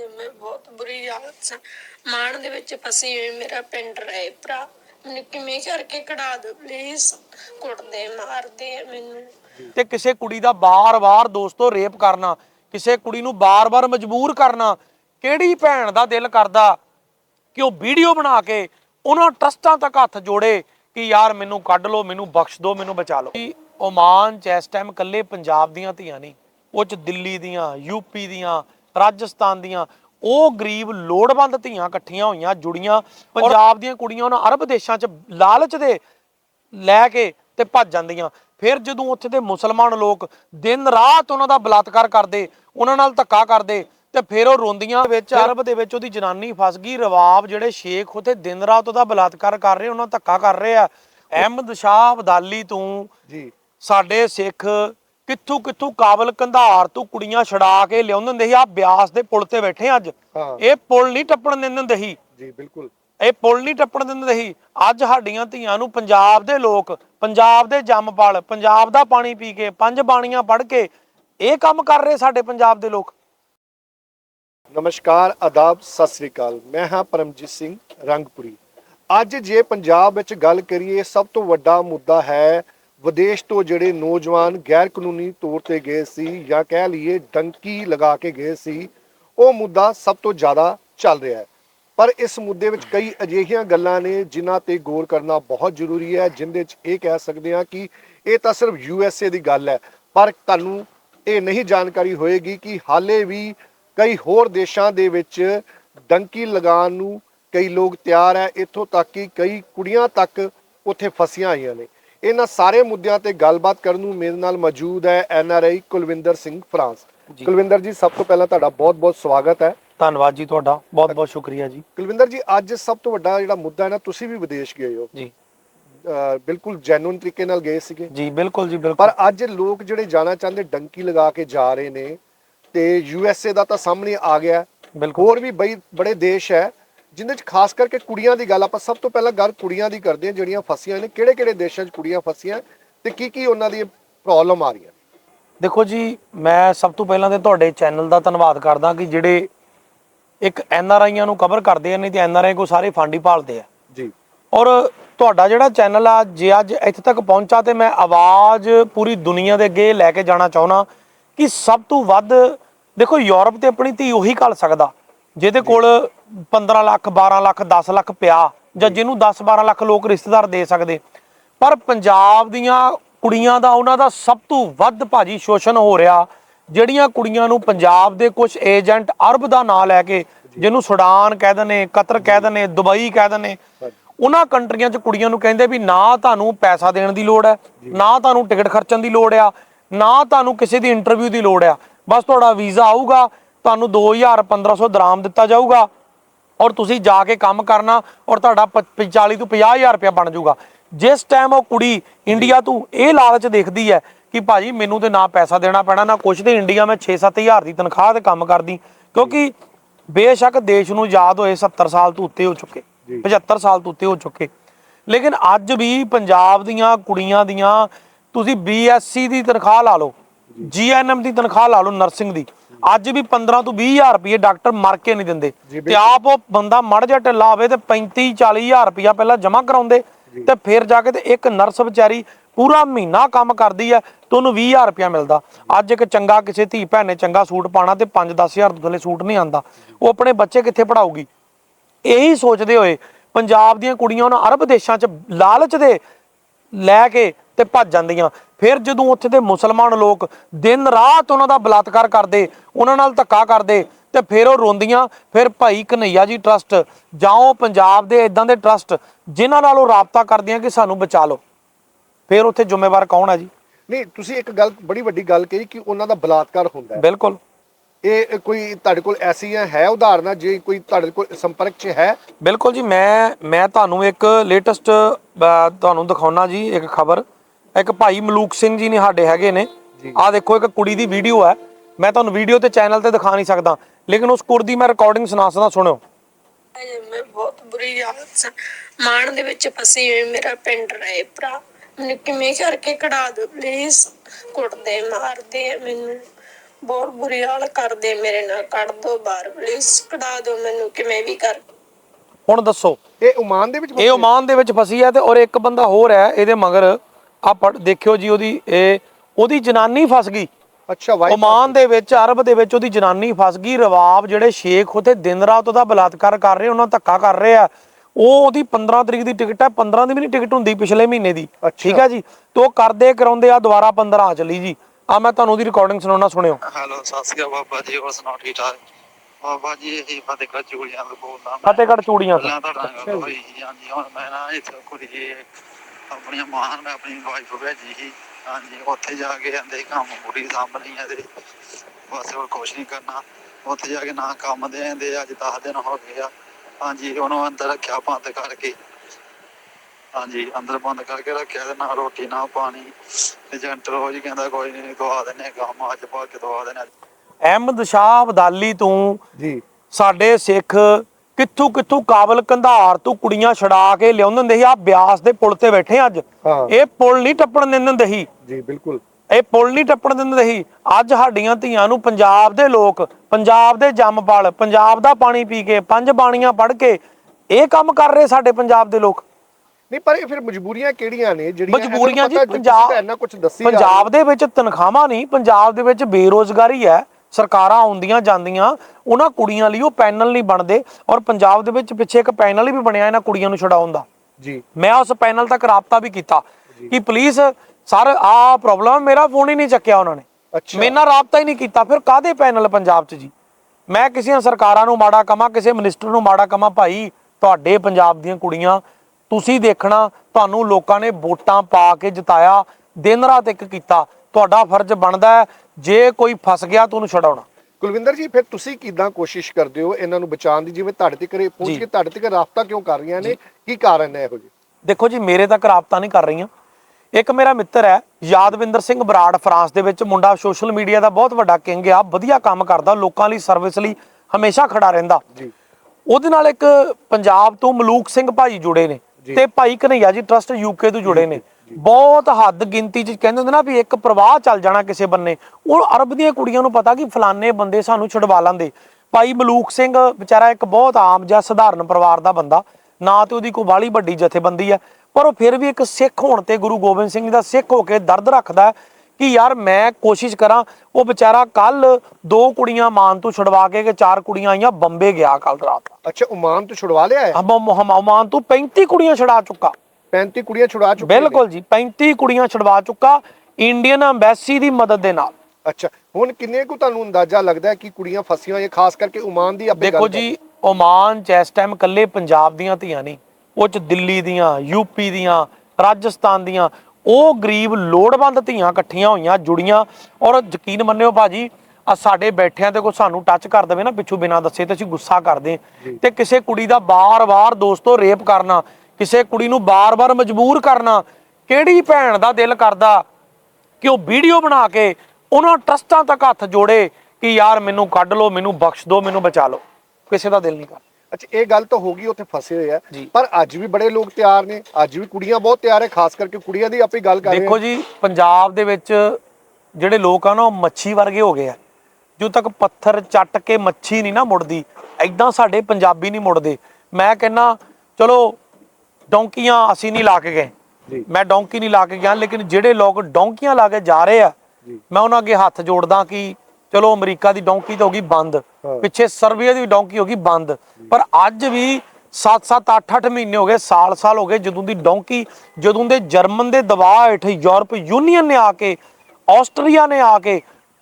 ਅਜੇ ਮੈਂ ਬਹੁਤ ਬੁਰੀ ਹਾਲਤ 'ਚ ਮਾਣ ਦੇ ਵਿੱਚ ਫਸੀ ਹੋਈ ਮੇਰਾ ਪਿੰਡ ਰਹੇ ਭਰਾ। ਮੈਨੂੰ ਕਿਵੇਂ ਕਰਕੇ ਕਢਾ ਦਿਓ ਪਲੀਜ਼ ਕੁੱਟਦੇ, ਮਾਰਦੇ ਆ ਮੈਨੂੰ। ਤੇ ਕਿਸੇ ਕੁੜੀ ਦਾ ਬਾਰ-ਬਾਰ ਦੋਸਤੋ ਰੇਪ ਕਰਨਾ, ਕਿਸੇ ਕੁੜੀ ਨੂੰ ਬਾਰ-ਬਾਰ ਮਜਬੂਰ ਕਰਨਾ, ਕਿਹੜੀ ਭੈਣ ਦਾ ਦਿਲ ਕਰਦਾ ਕਿ ਉਹ ਵੀਡੀਓ ਬਣਾ ਕੇ ਉਹਨਾਂ ਟਰਸਟਾਂ ਤੱਕ ਹੱਥ ਜੋੜੇ ਕਿ ਯਾਰ ਮੈਨੂੰ ਕੱਢ ਲਓ, ਮੈਨੂੰ ਬਖਸ਼ ਦਿਓ, ਮੈਨੂੰ ਬਚਾ ਲਓ। ਓਮਾਨ ਚ ਇਸ ਟਾਈਮ ਕੱਲੇ ਪੰਜਾਬ ਦੀਆਂ ਧੀਆਂ ਨਹੀਂ, ਉਹ ਚ ਦਿੱਲੀ ਦੀਆਂ ਯੂਪੀ ਦੀਆਂ ਰਾਜਸਥਾਨ ਦੀਆਂ। ਉਹ ਗਰੀਬ ਲੋੜਵੰਦ ਧੀਆਂ ਇਕੱਠੀਆਂ ਹੋਈਆਂ ਜੁੜੀਆਂ। ਪੰਜਾਬ ਦੀਆਂ ਕੁੜੀਆਂ ਉਹਨਾਂ ਅਰਬ ਦੇਸ਼ਾਂ ਚ ਲਾਲਚ ਦੇ ਲੈ ਕੇ ਤੇ ਭੱਜ ਜਾਂਦੀਆਂ। ਫਿਰ ਜਦੋਂ ਉੱਥੇ ਦੇ ਮੁਸਲਮਾਨ ਲੋਕ ਦਿਨ ਰਾਤ ਉਹਨਾਂ ਦਾ ਬਲਾਤਕਾਰ ਕਰਦੇ ਉਹਨਾਂ ਨਾਲ ਧੱਕਾ ਕਰਦੇ ਤੇ ਫਿਰ ਉਹ ਰੋਂਦੀਆਂ। ਵਿੱਚ ਅਰਬ ਦੇ ਵਿੱਚ ਉਹਦੀ ਜਨਾਨੀ ਫਸ ਗਈ ਰਵਾਬ ਜਿਹੜੇ ਸ਼ੇਖ ਉੱਥੇ ਦਿਨ ਰਾਤ ਉਹਦਾ ਬਲਾਤਕਾਰ ਕਰ ਰਹੇ ਉਹਨਾਂ ਧੱਕਾ ਕਰ ਰਹੇ ਆ। ਅਹਿਮਦ ਸ਼ਾਹ ਅਬਦਾਲੀ ਤੋਂ ਜੀ। ਸਾਡੇ ਸਿੱਖ ਕਿੱਥੋਂ ਕਿੱਥੋਂ ਕਾਬਲ ਕੰਧਾਰ ਤੋਂ ਕੁੜੀਆਂ ਛਡਾ ਕੇ ਲਿਆਉਂਦੇ ਹੁੰਦੇ ਸੀ? ਆ ਬਿਆਸ ਦੇ ਪੁਲ ਤੇ ਬੈਠੇ ਅੱਜ। ਹਾਂ। ਇਹ ਪੁਲ ਨਹੀਂ ਟੱਪਣ ਦਿੰਦੇ ਹੁੰਦੇ ਸੀ। ਜੀ ਬਿਲਕੁਲ। ਇਹ ਪੁਲ ਨਹੀਂ ਟੱਪਣ ਦਿੰਦੇ ਸੀ। ਅੱਜ ਸਾਡੀਆਂ ਧੀਆਂ ਨੂੰ ਪੰਜਾਬ ਦੇ ਲੋਕ ਪੰਜਾਬ ਦੇ ਜੰਮਪਲ ਪੰਜਾਬ ਦਾ ਪਾਣੀ ਪੀ ਕੇ ਪੰਜ ਬਾਣੀਆਂ ਪੜ੍ਹ ਕੇ ਇਹ ਕੰਮ ਕਰ ਰਹੇ ਸਾਡੇ ਪੰਜਾਬ ਦੇ ਲੋਕ। ਨਮਸਕਾਰ ਆਦਾਬ ਸਤਿ ਸ੍ਰੀ ਅਕਾਲ। ਮੈਂ ਹਾਂ ਪਰਮਜੀਤ ਸਿੰਘ ਰੰਗਪੁਰੀ। ਅੱਜ ਜੇ ਪੰਜਾਬ ਵਿੱਚ ਗੱਲ ਕਰੀਏ ਸਭ ਤੋਂ ਵੱਡਾ ਮੁੱਦਾ ਹੈ ਵਿਦੇਸ਼ ਤੋਂ ਜਿਹੜੇ ਨੌਜਵਾਨ ਗੈਰ ਕਾਨੂੰਨੀ ਤੌਰ ਤੇ ਗਏ ਸੀ ਜਾਂ ਕਹਿ ਲਈਏ ਡੰਕੀ ਲਗਾ ਕੇ ਗਏ ਸੀ, ਉਹ ਮੁੱਦਾ ਸਭ ਤੋਂ ਜ਼ਿਆਦਾ ਚੱਲ ਰਿਹਾ ਹੈ। ਪਰ ਇਸ ਮੁੱਦੇ ਵਿੱਚ ਕਈ ਅਜਿਹੀਆਂ ਗੱਲਾਂ ਨੇ ਜਿਨ੍ਹਾਂ ਤੇ ਗੌਰ ਕਰਨਾ ਬਹੁਤ ਜ਼ਰੂਰੀ ਹੈ, ਜਿੰਦੇ 'ਚ ਇਹ ਕਹਿ ਸਕਦੇ ਹਾਂ ਕਿ ਇਹ ਤਾਂ ਸਿਰਫ ਯੂ ਐਸ ਏ ਦੀ ਗੱਲ ਹੈ। ਪਰ ਤੁਹਾਨੂੰ ਇਹ ਨਹੀਂ ਜਾਣਕਾਰੀ ਹੋਏਗੀ ਕਿ ਹਾਲੇ ਵੀ ਕਈ ਹੋਰ ਦੇਸ਼ਾਂ ਦੇ ਵਿੱਚ ਡੰਕੀ ਲਗਾਉਣ ਨੂੰ ਕਈ ਲੋਕ ਤਿਆਰ ਹੈ। ਇੱਥੋਂ ਤੱਕ ਕਿ ਕਈ ਕੁੜੀਆਂ ਤੱਕ ਉੱਥੇ ਫਸੀਆਂ ਆਈਆਂ ਨੇ। ਇਹਨਾਂ ਸਾਰੇ ਮੁੱਦਿਆਂ ਤੇ ਗੱਲਬਾਤ ਕਰਨ ਨੂੰ ਮੇਰੇ ਨਾਲ ਮੌਜੂਦ ਹੈ N R I Kulwinder Singh France. Kulwinder ji ਸਭ ਤੋਂ ਪਹਿਲਾਂ ਤੁਹਾਡਾ ਬਹੁਤ-ਬਹੁਤ ਸਵਾਗਤ ਹੈ। ਧੰਨਵਾਦ ਜੀ ਤੁਹਾਡਾ ਬਹੁਤ ਬਹੁਤ ਸ਼ੁਕਰੀਆ ਜੀ। ਕੁਲਵਿੰਦਰ ਜੀ ਅੱਜ ਸਭ ਤੋਂ ਵੱਡਾ ਜਿਹੜਾ ਮੁੱਦਾ ਹੈ ਨਾ ਤੁਸੀਂ ਵੀ ਵਿਦੇਸ਼ ਗਏ ਹੋ। ਜੀ। ਬਿਲਕੁਲ ਜੈਨੂਇਨ ਤਰੀਕੇ ਨਾਲ ਗਏ ਸੀਗੇ। ਜੀ ਬਿਲਕੁਲ ਜੀ ਬਿਲਕੁਲ। ਪਰ ਅੱਜ ਲੋਕ ਜਿਹੜੇ ਜਾਣਾ ਚਾਹੁੰਦੇ ਡੰਕੀ ਲਗਾ ਕੇ ਜਾ ਰਹੇ ਨੇ ਤੇ ਯੂ ਐਸ ਏ ਦਾ ਤਾਂ ਸਾਹਮਣੇ ਆ ਗਿਆ। ਬਿਲਕੁਲ। ਹੋਰ ਵੀ ਬਈ ਬੜੇ ਦੇਸ਼ ਹੈ। ਜਿਨ੍ਹਾਂ 'ਚ ਖਾਸ ਕਰਕੇ ਕੁੜੀਆਂ ਦੀ ਗੱਲ ਆਪਾਂ ਸਭ ਤੋਂ ਪਹਿਲਾਂ ਗੱਲ ਕੁੜੀਆਂ ਦੀ ਕਰਦੇ ਹਾਂ ਜਿਹੜੀਆਂ ਫਸੀਆਂ ਨੇ। ਕਿਹੜੇ ਕਿਹੜੇ ਦੇਸ਼ਾਂ 'ਚ ਕੁੜੀਆਂ ਫਸੀਆਂ ਤੇ ਕੀ ਕੀ ਉਹਨਾਂ ਦੀ ਪ੍ਰੋਬਲਮ ਆ ਰਹੀਆਂ ਦੇਖੋ ਜੀ ਮੈਂ ਸਭ ਤੋਂ ਪਹਿਲਾਂ ਤੇ ਤੁਹਾਡੇ ਚੈਨਲ ਦਾ ਧੰਨਵਾਦ ਕਰਦਾ ਕਿ ਜਿਹੜੇ ਇੱਕ ਐਨ ਆਰ ਆਈਆਂ ਨੂੰ ਕਵਰ ਕਰਦੇ ਆ ਨਹੀਂ ਤੇ ਐਨ ਆਰ ਆਈ ਕੋ ਸਾਰੇ ਫੰਡ ਹੀ ਭਾਲਦੇ ਆ। ਜੀ। ਔਰ ਤੁਹਾਡਾ ਜਿਹੜਾ ਚੈਨਲ ਆ ਜੇ ਅੱਜ ਇੱਥੇ ਤੱਕ ਪਹੁੰਚਾ ਤੇ ਮੈਂ ਆਵਾਜ਼ ਪੂਰੀ ਦੁਨੀਆ ਦੇ ਅੱਗੇ ਲੈ ਕੇ ਜਾਣਾ ਚਾਹੁੰਦਾ ਕਿ ਸਭ ਤੋਂ ਵੱਧ ਦੇਖੋ ਯੂਰਪ ਤੇ ਆਪਣੀ ਧੀ ਉਹੀ ਕਰ ਸਕਦਾ। ਜਿਹਦੇ ਕੋਲ 15 ਲੱਖ 12 ਲੱਖ 10 ਲੱਖ ਪਿਆ ਜਾਂ ਜਿਹਨੂੰ 10 12 ਲੱਖ ਲੋਕ ਰਿਸ਼ਤੇਦਾਰ ਦੇ ਸਕਦੇ। ਪਰ ਪੰਜਾਬ ਦੀਆਂ ਕੁੜੀਆਂ ਦਾ ਉਹਨਾਂ ਦਾ ਸਭ ਤੋਂ ਵੱਧ ਭਾਜੀ ਸ਼ੋਸ਼ਣ ਹੋ ਰਿਹਾ ਜਿਹੜੀਆਂ ਕੁੜੀਆਂ ਨੂੰ ਪੰਜਾਬ ਦੇ ਕੁਝ ਏਜੰਟ ਅਰਬ ਦਾ ਨਾਂ ਲੈ ਕੇ ਜਿਹਨੂੰ ਸੁਡਾਨ ਕਹਿ ਦਿੰਦੇ ਕਤਰ ਕਹਿ ਦਿੰਦੇ ਦੁਬਈ ਕਹਿ ਦਿੰਦੇ ਉਹਨਾਂ ਕੰਟਰੀਆਂ 'ਚ ਕੁੜੀਆਂ ਨੂੰ ਕਹਿੰਦੇ ਵੀ ਨਾ ਤੁਹਾਨੂੰ ਪੈਸਾ ਦੇਣ ਦੀ ਲੋੜ ਹੈ ਨਾ ਤੁਹਾਨੂੰ ਟਿਕਟ ਖਰਚਣ ਦੀ ਲੋੜ ਆ ਨਾ ਤੁਹਾਨੂੰ ਕਿਸੇ ਦੀ ਇੰਟਰਵਿਊ ਦੀ ਲੋੜ ਆ। ਬਸ ਤੁਹਾਡਾ ਵੀਜ਼ਾ ਆਊਗਾ ਤੁਹਾਨੂੰ 2000 1500 ਦਰਾਮ ਦਿੱਤਾ ਜਾਊਗਾ ਔਰ ਤੁਸੀਂ ਜਾ ਕੇ ਕੰਮ ਕਰਨਾ ਔਰ ਤੁਹਾਡਾ 40 ਤੋਂ 50000 ਰੁਪਇਆ ਬਣ ਜਾਊਗਾ। ਜਿਸ ਟਾਈਮ ਉਹ ਕੁੜੀ ਇੰਡੀਆ ਤੋਂ ਇਹ ਲਾਲਚ ਦੇਖਦੀ ਹੈ ਕਿ ਭਾਜੀ ਮੈਨੂੰ ਤੇ ਨਾ ਪੈਸਾ ਦੇਣਾ ਪੈਣਾ ਨਾ ਕੁਛ ਤੇ ਇੰਡੀਆ ਮੈਂ 6-7000 ਦੀ ਤਨਖਾਹ ਤੇ ਕੰਮ ਕਰਦੀ। ਕਿਉਂਕਿ ਬੇਸ਼ੱਕ ਦੇਸ਼ ਨੂੰ ਯਾਦ ਹੋਏ 70 ਸਾਲ ਤੋਂ ਉੱਤੇ ਹੋ ਚੁੱਕੇ 75 ਸਾਲ ਤੋਂ ਉੱਤੇ ਹੋ ਚੁੱਕੇ। ਲੇਕਿਨ ਅੱਜ ਵੀ ਪੰਜਾਬ ਦੀਆਂ ਕੁੜੀਆਂ ਦੀਆਂ ਤੁਸੀਂ ਬੀਐਸਸੀ ਦੀ ਤਨਖਾਹ ਲਾ ਲਓ ਜੀਐਨਐਮ ਦੀ ਤਨਖਾਹ ਲਾ ਲਓ ਨਰਸਿੰਗ ਦੀ। ਅੱਜ ਵੀ 15 ਤੋਂ 20000 ਰੁਪਏ ਡਾਕਟਰ ਮਰ ਕੇ ਨਹੀਂ ਦਿੰਦੇ। ਤੇ ਆਪ ਉਹ ਬੰਦਾ ਮੜ ਜਾ ਢਿੱਲਾ ਹੋਵੇ ਤੇ 35 40000 ਰੁਪਇਆ ਪਹਿਲਾਂ ਜਮ੍ਹਾਂ ਕਰਾਉਂਦੇ ਤੇ ਫਿਰ ਜਾ ਕੇ ਤੇ ਇੱਕ ਨਰਸ ਵਿਚਾਰੀ ਪੂਰਾ ਮਹੀਨਾ ਕੰਮ ਕਰਦੀ ਹੈ ਤੇ ਉਹਨੂੰ 20000 ਰੁਪਇਆ ਮਿਲਦਾ। ਅੱਜ ਇੱਕ ਚੰਗਾ ਕਿਸੇ ਧੀ ਭੈਣ ਨੇ ਚੰਗਾ ਸੂਟ ਪਾਣਾ ਤੇ 5-10000 ਤੋਂ ਥੱਲੇ ਸੂਟ ਨਹੀਂ ਆਂਦਾ ਉਹ ਆਪਣੇ ਬੱਚੇ ਕਿੱਥੇ ਪੜਾਊਗੀ ਇਹੀ ਸੋਚਦੇ ਹੋਏ ਪੰਜਾਬ ਦੀਆਂ ਕੁੜੀਆਂ ਉਹਨਾਂ ਅਰਬ ਦੇਸ਼ਾਂ 'ਚ ਲਾਲਚ ਦੇ ਲੈ ਕੇ ਤੇ ਭੱਜ ਜਾਂਦੀਆਂ। ਫਿਰ ਜਦੋਂ ਉੱਥੇ ਦੇ ਮੁਸਲਮਾਨ ਲੋਕ ਦਿਨ ਰਾਤ ਉਹਨਾਂ ਦਾ ਬਲਾਤਕਾਰ ਕਰਦੇ ਉਹਨਾਂ ਨਾਲ ਧੱਕਾ ਕਰਦੇ ਤੇ ਫਿਰ ਉਹ ਰੋਂਦੀਆਂ ਫਿਰ ਭਾਈ ਕਨਈਆ ਜੀ ਟਰਸਟ ਜਾਂ ਉਹ ਪੰਜਾਬ ਦੇ ਇਦਾਂ ਦੇ ਟਰਸਟ ਜਿਨ੍ਹਾਂ ਨਾਲ ਉਹ ਰਾਬਤਾ ਕਰਦੀਆਂ ਕਿ ਸਾਨੂੰ ਬਚਾ ਲਓ। ਫਿਰ ਉੱਥੇ ਜ਼ਿੰਮੇਵਾਰ ਕੌਣ ਹੈ ਜੀ? ਨਹੀਂ ਤੁਸੀਂ ਇੱਕ ਗੱਲ ਬੜੀ ਵੱਡੀ ਗੱਲ ਕਹੀ ਕਿ ਉਹਨਾਂ ਦਾ ਬਲਾਤਕਾਰ ਹੁੰਦਾ ਹੈ। ਬਿਲਕੁਲ। ਇਹ ਕੋਈ ਤੁਹਾਡੇ ਕੋਲ ਐਸੀਆਂ ਹੈ ਉਦਾਹਰਨਾਂ ਜੇ ਕੋਈ ਤੁਹਾਡੇ ਕੋਲ ਸੰਪਰਕ 'ਚ ਹੈ? ਬਿਲਕੁਲ ਜੀ ਮੈਂ ਮੈਂ ਤੁਹਾਨੂੰ ਇੱਕ ਲੇਟੈਸਟ ਤੁਹਾਨੂੰ ਦਿਖਾਉਣਾ ਜੀ ਇੱਕ ਖਬਰ। ਇੱਕ ਭਾਈ ਮਲੂਕ ਸਿੰਘ ਜੀ ਨੇ ਸਾਡੇ ਹੈਗੇ ਨੇ। ਆਹ ਦੇਖੋ ਇੱਕ ਕੁੜੀ ਦੀ ਵੀਡੀਓ ਹੈ। ਮੈਂ ਤੁਹਾਨੂੰ ਵੀਡੀਓ ਤੇ ਚੈਨਲ ਤੇ ਦਿਖਾ ਨਹੀਂ ਸਕਦਾ। ਲੇਕਿਨ ਉਸ ਕੁੜੀ ਦੀ ਮੈਂ ਰਿਕਾਰਡਿੰਗ ਸੁਣਾ ਸਕਦਾ ਸੁਣਿਓ। ਮੈਂ ਬਹੁਤ ਬੁਰੀ ਹਾਲਤ 'ਚ ਮਾਣ ਦੇ ਵਿੱਚ ਫਸੀ ਹੋਈ ਮੇਰਾ ਪਿੰਡ ਰਹੇ ਭਰਾ। ਮੈਨੂੰ ਕਿਵੇਂ ਕਰਕੇ ਕਢਾ ਦਿਓ ਪਲੀਜ਼ ਕੁੱਟਦੇ ਮਾਰਦੇ ਆ ਮੈਨੂੰ। ਬਹੁਤ ਬੁਰੀ ਹਾਲ ਕਰਦੇ ਮੇਰੇ ਨਾਲ। ਕੱਢ ਦੋ ਬਾਹਰ ਪਲੀਜ਼ ਕਢਾ ਦਿਓ ਮੈਨੂੰ ਕਿਵੇਂ ਵੀ ਕਰ। ਹੁਣ ਦੱਸੋ। ਇਹ ਓਮਾਨ ਦੇ ਵਿੱਚ ਇਹ ਓਮਾਨ ਦੇ ਵਿੱਚ ਫਸੀ ਹੈ ਤੇ ਔਰ ਇੱਕ ਬੰਦਾ ਹੋਰ ਹੈ ਇਹਦੇ ਮਗਰ ਆ ਪੜ੍ਹ ਦੇਖਿਓ ਜੀ ਉਹਦੀ ਇਹ ਉਹਦੀ ਜਨਾਨੀ ਫਸ ਗਈ। ਅੱਛਾ ਵਾਈ ਓਮਾਨ ਦੇ ਵਿੱਚ ਅਰਬ ਦੇ ਵਿੱਚ ਉਹਦੀ ਜਨਾਨੀ ਫਸ ਗਈ। ਰਵਾਬ ਜਿਹੜੇ ਸ਼ੇਖ ਉਥੇ ਦਿਨ ਰਾਤ ਉਹਦਾ ਬਲਾਤਕਾਰ ਕਰ ਰਹੇ ਉਹਨਾਂ ਧੱਕਾ ਕਰ ਰਹੇ ਆ। ਉਹ ਉਹਦੀ 15 ਤਰੀਕ ਦੀ ਟਿਕਟ ਹੈ 15 ਦੀ ਵੀ ਨਹੀਂ ਟਿਕਟ ਹੁੰਦੀ ਪਿਛਲੇ ਮਹੀਨੇ ਦੀ। ਅੱਛਾ। ਠੀਕ ਹੈ ਜੀ? ਤੇ ਉਹ ਕਰਦੇ ਕਰਾਉਂਦੇ ਆ ਦੁਬਾਰਾ 15 ਆ ਚਲੀ ਜੀ। ਆ ਮੈਂ ਤੁਹਾਨੂੰ ਉਹਦੀ ਰਿਕਾਰਡਿੰਗ ਸੁਣਾਉਣਾ ਸੁਣਿਓ। ਹੈਲੋ ਸਤਿ ਸ਼੍ਰੀ ਅਕਾਲ ਬਾਬਾ ਜੀ ਹੋਰ ਸੁਣਾਓ ਠੀਕ ਠਾਕ? ਬਾਬਾ ਜੀ ਇਹ ਫਤਿਹਗੜ੍ਹ ਚੂੜੀਆਂ ਤੋਂ ਬੋਲਦਾ। ਮੈਂ ਫਤਿਹਗੜ੍ਹ ਚੂੜੀਆਂ ਤੋਂ ਹੋਈ ਸੀ ਹਾਂਜੀ ਹੁਣ ਮੈਂ ਨਾ ਇੱਥੇ ਕੁੜੀ ਆਪਣੀਆਂ ਮਾਂ ਮੈਂ ਆਪਣੀ ਵਾਈਫ ਭੇਜੀ ਸੀ। ਹਾਂਜੀ ਉੱਥੇ ਜਾ ਕੇ ਆਂਦੇ ਕੰਮ ਪੂਰੀ ਸਾਂਭਣੀ ਹੈ ਤੇ ਬਸ ਹੋਰ ਕੁਛ ਨਹੀਂ ਕਰਨਾ। ਉੱਥੇ ਜਾ ਕੇ ਨਾ ਕੰਮ ਦੇ ਆਂਦੇ ਅੱਜ 10 ਦਿਨ ਹੋ ਗਏ ਆ। ਹਾਂਜੀ ਉਹਨੂੰ ਅੰਦਰ ਰੱਖਿਆ ਬੰਦ ਕਰਕੇ। ਹਾਂਜੀ ਅੰਦਰ ਬੰਦ ਕਰਕੇ ਰੱਖਿਆ ਤੇ ਨਾ ਰੋਟੀ ਨਾ ਪਾਣੀ। ਏਜੰਟ ਰੋਜ਼ ਕਹਿੰਦਾ ਕੋਈ ਨਹੀਂ ਦਵਾ ਦਿੰਨੇ ਕੰਮ ਅੱਜ ਭਾ ਕੇ ਦਵਾ ਦਿੰਨੇ ਅਹਿਮਦ ਸ਼ਾਹ ਅਬਦਾਲੀ ਤੋਂ ਜੀ। ਸਾਡੇ ਸਿੱਖ ਕਿੱਥੋਂ ਕਿੱਥੋਂ ਕਾਬਲ ਕੰਧਾਰ ਤੋਂ ਕੁੜੀਆਂ ਛਡਾ ਕੇ ਲਿਆਉਂਦੇ ਹੁੰਦੇ ਸੀ? ਆ ਬਿਆਸ ਦੇ ਪੁਲ ਤੇ ਬੈਠੇ ਅੱਜ। ਹਾਂ। ਇਹ ਪੁਲ ਨਹੀਂ ਟੱਪਣ ਦਿੰਦੇ ਹੁੰਦੇ ਸੀ। ਜੀ ਬਿਲਕੁਲ। ਇਹ ਪੁਲ ਨਹੀਂ ਟੱਪਣ ਦਿੰਦੇ ਸੀ। ਅੱਜ ਸਾਡੀਆਂ ਧੀਆਂ ਨੂੰ ਪੰਜਾਬ ਦੇ ਲੋਕ ਪੰਜਾਬ ਦੇ ਜੰਮਪਲ ਪੰਜਾਬ ਦਾ ਪਾਣੀ ਪੀ ਕੇ ਪੰਜ ਬਾਣੀਆਂ ਪੜ ਕੇ ਇਹ ਕੰਮ ਕਰ ਰਹੇ ਸਾਡੇ ਪੰਜਾਬ ਦੇ ਲੋਕ। ਨਹੀਂ ਪਰ ਇਹ ਫਿਰ ਮਜਬੂਰੀਆਂ ਕਿਹੜੀਆਂ ਨੇ? ਜਿਹੜੀਆਂ ਮਜਬੂਰੀਆਂ ਜੀ ਪੰਜਾਬ ਇੰਨਾ ਕੁਝ ਦੱਸੀ ਜਾ ਰਹੇ ਹੋ। ਪੰਜਾਬ ਦੇ ਵਿੱਚ ਤਨਖਾਹਾਂ ਨਹੀਂ ਪੰਜਾਬ ਦੇ ਵਿੱਚ ਬੇਰੋਜ਼ਗਾਰੀ ਹੈ। ਸਰਕਾਰਾਂ ਆਉਂਦੀਆਂ ਜਾਂਦੀਆਂ ਉਹਨਾਂ ਕੁੜੀਆਂ ਲਈ ਉਹ ਪੈਨਲ ਨਹੀਂ ਬਣਦੇ ਔਰ ਪੰਜਾਬ ਦੇ ਵਿੱਚ ਪਿੱਛੇ ਇੱਕ ਪੈਨਲ ਹੀ ਵੀ ਬਣਿਆ ਇਹਨਾਂ ਕੁੜੀਆਂ ਨੂੰ ਛਡਾਉਣ ਦਾ। ਜੀ। ਮੈਂ ਉਸ ਪੈਨਲ ਤੱਕ ਰਾਬਤਾ ਵੀ ਕੀਤਾ ਕਿ ਪਲੀਜ਼ ਸਰ ਆ ਪ੍ਰੋਬਲਮ ਮੇਰਾ ਫੋਨ ਹੀ ਨਹੀਂ ਚੱਕਿਆ ਉਹਨਾਂ ਨੇ। ਮੇਰੇ ਨਾਲ ਰਾਬਤਾ ਹੀ ਨਹੀਂ ਕੀਤਾ। ਫਿਰ ਕਾਦੇ ਪੈਨਲ ਪੰਜਾਬ 'ਚ ਜੀ? ਮੈਂ ਕਿਸੇ ਸਰਕਾਰਾਂ ਨੂੰ ਮਾੜਾ ਕਮਾ ਕਿਸੇ ਮਿਨਿਸਟਰ ਨੂੰ ਮਾੜਾ ਕਮਾ ਭਾਈ ਤੁਹਾਡੇ ਪੰਜਾਬ ਦੀਆਂ ਕੁੜੀਆਂ ਤੁਸੀਂ ਦੇਖਣਾ ਤੁਹਾਨੂੰ ਲੋਕਾਂ ਨੇ ਵੋਟਾਂ ਪਾ ਕੇ ਜਿਤਾਇਆ ਦਿਨ ਰਾਤ ਇੱਕ ਕੀਤਾ। ਤੁਹਾਡਾ ਫਰਜ਼ ਬਣਦਾ ਹੈ ਜੇ ਕੋਈ ਫਸ ਗਿਆ ਤੁਹਾਨੂੰ ਛਡਾਉਣਾ। ਕੁਲਵਿੰਦਰ ਜੀ ਫਿਰ ਤੁਸੀਂ ਕਿਦਾਂ ਕੋਸ਼ਿਸ਼ ਕਰਦੇ ਹੋ ਇਹਨਾਂ ਨੂੰ ਬਚਾਉਣ ਦੀ? ਜਿਵੇਂ ਤੁਹਾਡੇ ਤੱਕ ਪਹੁੰਚ ਜੀ। ਕੇ ਤੁਹਾਡੇ ਤੱਕ ਰਾਬਤਾ ਕਿਉਂ ਕਰ ਰਹੀਆਂ ਨੇ? ਕੀ ਕਾਰਨ ਹੈ ਇਹੋ ਜਿਹੇ? ਦੇਖੋ ਜੀ ਮੇਰੇ ਤੱਕ ਰਾਬਤਾ ਨਹੀਂ ਕਰ ਰਹੀਆਂ। ਇੱਕ ਮੇਰਾ ਮਿੱਤਰ ਹੈ ਯਾਦਵਿੰਦਰ ਸਿੰਘ ਬਰਾੜ ਫਰਾਂਸ ਦੇ ਵਿੱਚ। ਮੁੰਡਾ ਸੋਸ਼ਲ ਮੀਡੀਆ ਦਾ ਬਹੁਤ ਵੱਡਾ ਕਿੰਗ ਆ ਵਧੀਆ ਕੰਮ ਕਰਦਾ ਲੋਕਾਂ ਲਈ ਸਰਵਿਸ ਲਈ ਹਮੇਸ਼ਾ ਖੜਾ ਰਹਿੰਦਾ। ਜੀ। ਉਹਦੇ ਨਾਲ ਇੱਕ ਪੰਜਾਬ ਤੋਂ ਮਲੂਕ ਸਿੰਘ ਭਾਈ ਜੁੜੇ ਨੇ ਤੇ ਭਾਈ ਕਨਈਆ ਜੀ ਟਰਸਟ ਯੂਕੇ ਤੋਂ ਜੁੜੇ ਨੇ। ਬਹੁਤ ਹੱਦ ਗਿਣਤੀ ਚ ਕਹਿੰਦੇ ਹੁੰਦੇ ਨਾ ਵੀ ਇੱਕ ਪ੍ਰਵਾਹ ਚੱਲ ਜਾਣਾ ਕਿਸੇ ਬੰਨੇ। ਉਹ ਅਰਬ ਦੀਆਂ ਕੁੜੀਆਂ ਨੂੰ ਪਤਾ ਕਿ ਫਲਾਣੇ ਬੰਦੇ ਸਾਨੂੰ ਛਡਵਾ ਲਾਂਦੇ। ਭਾਈ ਮਲੂਕ ਸਿੰਘ ਵਿਚਾਰਾ ਇੱਕ ਬਹੁਤ ਆਮ ਜਿਹਾ ਸਧਾਰਨ ਪਰਿਵਾਰ ਦਾ ਬੰਦਾ। ਨਾ ਤੇ ਉਹਦੀ ਕੋਈ ਬਾਲੀ ਵੱਡੀ ਜਥੇਬੰਦੀ ਹੈ। ਪਰ ਉਹ ਫਿਰ ਵੀ ਇੱਕ ਸਿੱਖ ਹੋਣ ਤੇ ਗੁਰੂ ਗੋਬਿੰਦ ਸਿੰਘ ਜੀ ਦਾ ਸਿੱਖ ਹੋ ਕੇ ਦਰਦ ਰੱਖਦਾ ਹੈ ਕਿ ਯਾਰ ਮੈਂ ਕੋਸ਼ਿਸ਼ ਕਰਾਂ ਉਹ ਵਿਚਾਰਾ ਕੱਲ ਦੋ ਕੁੜੀਆਂ ਮਾਨ ਤੋਂ ਛਡਵਾ ਕੇ ਕਿ ਚਾਰ ਕੁੜੀਆਂ ਆਈਆਂ ਬੰਬੇ ਗਿਆ ਕੱਲ ਰਾਤ। ਅੱਛਾ ਓਮਾਨ ਤੋਂ ਛੁਡਵਾ ਲਿਆ ਹੈ? ਹਮ ਹਮਾਨ ਤੋਂ 35 ਕੁੜੀਆਂ ਛਡਾ ਚੁੱਕਾ। 35 ਕੁੜੀਆਂ ਛੁਡਾ ਚੁੱਕੇ ਨੇ। ਬਿਲਕੁਲ ਜੀ 35 ਕੁੜੀਆਂ ਛਡਵਾ ਚੁੱਕਾ ਇੰਡੀਅਨ ਐਮਬੈਸੀ ਦੀ ਮਦਦ ਦੇ ਨਾਲ ਅੱਛਾ ਹੁਣ ਕਿੰਨੇ ਕੁ ਤੁਹਾਨੂੰ ਅੰਦਾਜ਼ਾ ਲੱਗਦਾ ਹੈ ਕਿ ਕੁੜੀਆਂ ਫਸੀਆਂ ਹੋਈਆਂ ਖਾਸ ਕਰਕੇ ਓਮਾਨ ਦੀ ਆਪੇ ਦੇਖੋ ਜੀ ਓਮਾਨ ਚ ਇਸ ਟਾਈਮ ਕੱਲੇ ਪੰਜਾਬ ਦੀਆਂ ਧੀਆਂ ਨਹੀਂ ਉਹ ਚ ਦਿੱਲੀ ਦੀਆਂ ਯੂਪੀ ਦੀਆਂ ਰਾਜਸਥਾਨ ਦੀਆਂ ਉਹ ਗਰੀਬ ਲੋੜਵੰਦ ਧੀਆਂ ਇਕੱਠੀਆਂ ਹੋਈਆਂ ਜੁੜੀਆਂ ਔਰ ਯਕੀਨ ਮੰਨਿਓ ਭਾਜੀ ਆ ਸਾਡੇ ਬੈਠਿਆਂ ਤੇ ਕੋ ਸਾਨੂੰ ਟੱਚ ਕਰ ਦੇਵੇ ਨਾ ਪਿੱਛੋਂ ਬਿਨਾਂ ਦੱਸੇ ਤੇ ਅਸੀਂ ਗੁੱਸਾ ਕਰਦੇ ਹਾਂ। ਤੇ ਕਿਸੇ ਕੁੜੀ ਦਾ ਬਾਰ-ਬਾਰ ਦੋਸਤੋ ਰੇਪ ਕਰਨਾ ਕਿਸੇ ਕੁੜੀ ਨੂੰ ਬਾਰ-ਬਾਰ ਮਜਬੂਰ ਕਰਨਾ ਕਿਹੜੀ ਭੈਣ ਦਾ ਦਿਲ ਕਰਦਾ ਕਿ ਉਹ ਵੀਡੀਓ ਬਣਾ ਕੇ ਉਹਨਾਂ ਟਰਸਟਾਂ ਤੱਕ ਹੱਥ ਜੋੜੇ ਕਿ ਯਾਰ ਮੈਨੂੰ ਕੱਢ ਲਓ ਮੈਨੂੰ ਬਖਸ਼ ਦਿਓ ਮੈਨੂੰ ਬਚਾ ਲਓ। ਕਿਸੇ ਦਾ ਦਿਲ ਨਹੀਂ ਕਰਦਾ। ਅੱਛਾ ਇਹ ਗੱਲ ਤਾਂ ਹੋ ਗਈ ਉੱਥੇ ਫਸੇ ਹੋਏ ਆ। ਪਰ ਅੱਜ ਵੀ ਬੜੇ ਲੋਕ ਤਿਆਰ ਨੇ ਅੱਜ ਵੀ ਕੁੜੀਆਂ ਬਹੁਤ ਤਿਆਰ ਹੈ ਖਾਸ ਕਰਕੇ ਕੁੜੀਆਂ ਦੀ ਆਪੇ ਗੱਲ ਕਰ ਰਹੇ ਦੇਖੋ ਜੀ ਪੰਜਾਬ ਦੇ ਵਿੱਚ ਜਿਹੜੇ ਲੋਕ ਆ ਨਾ ਉਹ ਮੱਛੀ ਵਰਗੇ ਹੋ ਗਏ ਆ। ਜੋ ਤੱਕ ਪੱਥਰ ਚੱਟ ਕੇ ਮੱਛੀ ਨਹੀਂ ਨਾ ਮੁੜਦੀ ਐਦਾਂ ਸਾਡੇ ਪੰਜਾਬੀ ਨਹੀਂ ਮੁੜਦੇ। ਮੈਂ ਕਹਿੰਨਾ ਚਲੋ ਡੌਂਕੀਆਂ ਅਸੀਂ ਨਹੀਂ ਲਾ ਕੇ ਗਏ। ਮੈਂ ਡੌਂਕੀ ਨਹੀਂ ਲਾ ਕੇ ਗਿਆ ਲੇਕਿਨ ਜਿਹੜੇ ਲੋਕ ਡੌਂਕੀਆਂ ਲਾ ਕੇ ਜਾ ਰਹੇ ਆ। ਮੈਂ ਉਹਨਾਂ ਅੱਗੇ ਹੱਥ ਜੋੜਦਾ ਕਿ ਚਲੋ ਅਮਰੀਕਾ ਦੀ ਡੌਂਕੀ ਤਾਂ ਹੋ ਗਈ ਬੰਦ। ਪਿੱਛੇ ਸਰਬੀਆ ਦੀ ਡੌਂਕੀ ਹੋ ਗਈ ਬੰਦ ਪਰ ਅੱਜ ਵੀ 7-7 8-8 ਮਹੀਨੇ ਹੋ ਗਏ ਸਾਲ-ਸਾਲ ਹੋ ਗਏ ਜਦੋਂ ਦੀ ਡੌਂਕੀ ਜਦੋਂ ਦੇ ਜਰਮਨ ਦੇ ਦਬਾਅ ਹੇਠ ਯੂਰਪ ਯੂਨੀਅਨ ਨੇ ਆ ਕੇ ਆਸਟਰੀਆ ਨੇ ਆ ਕੇ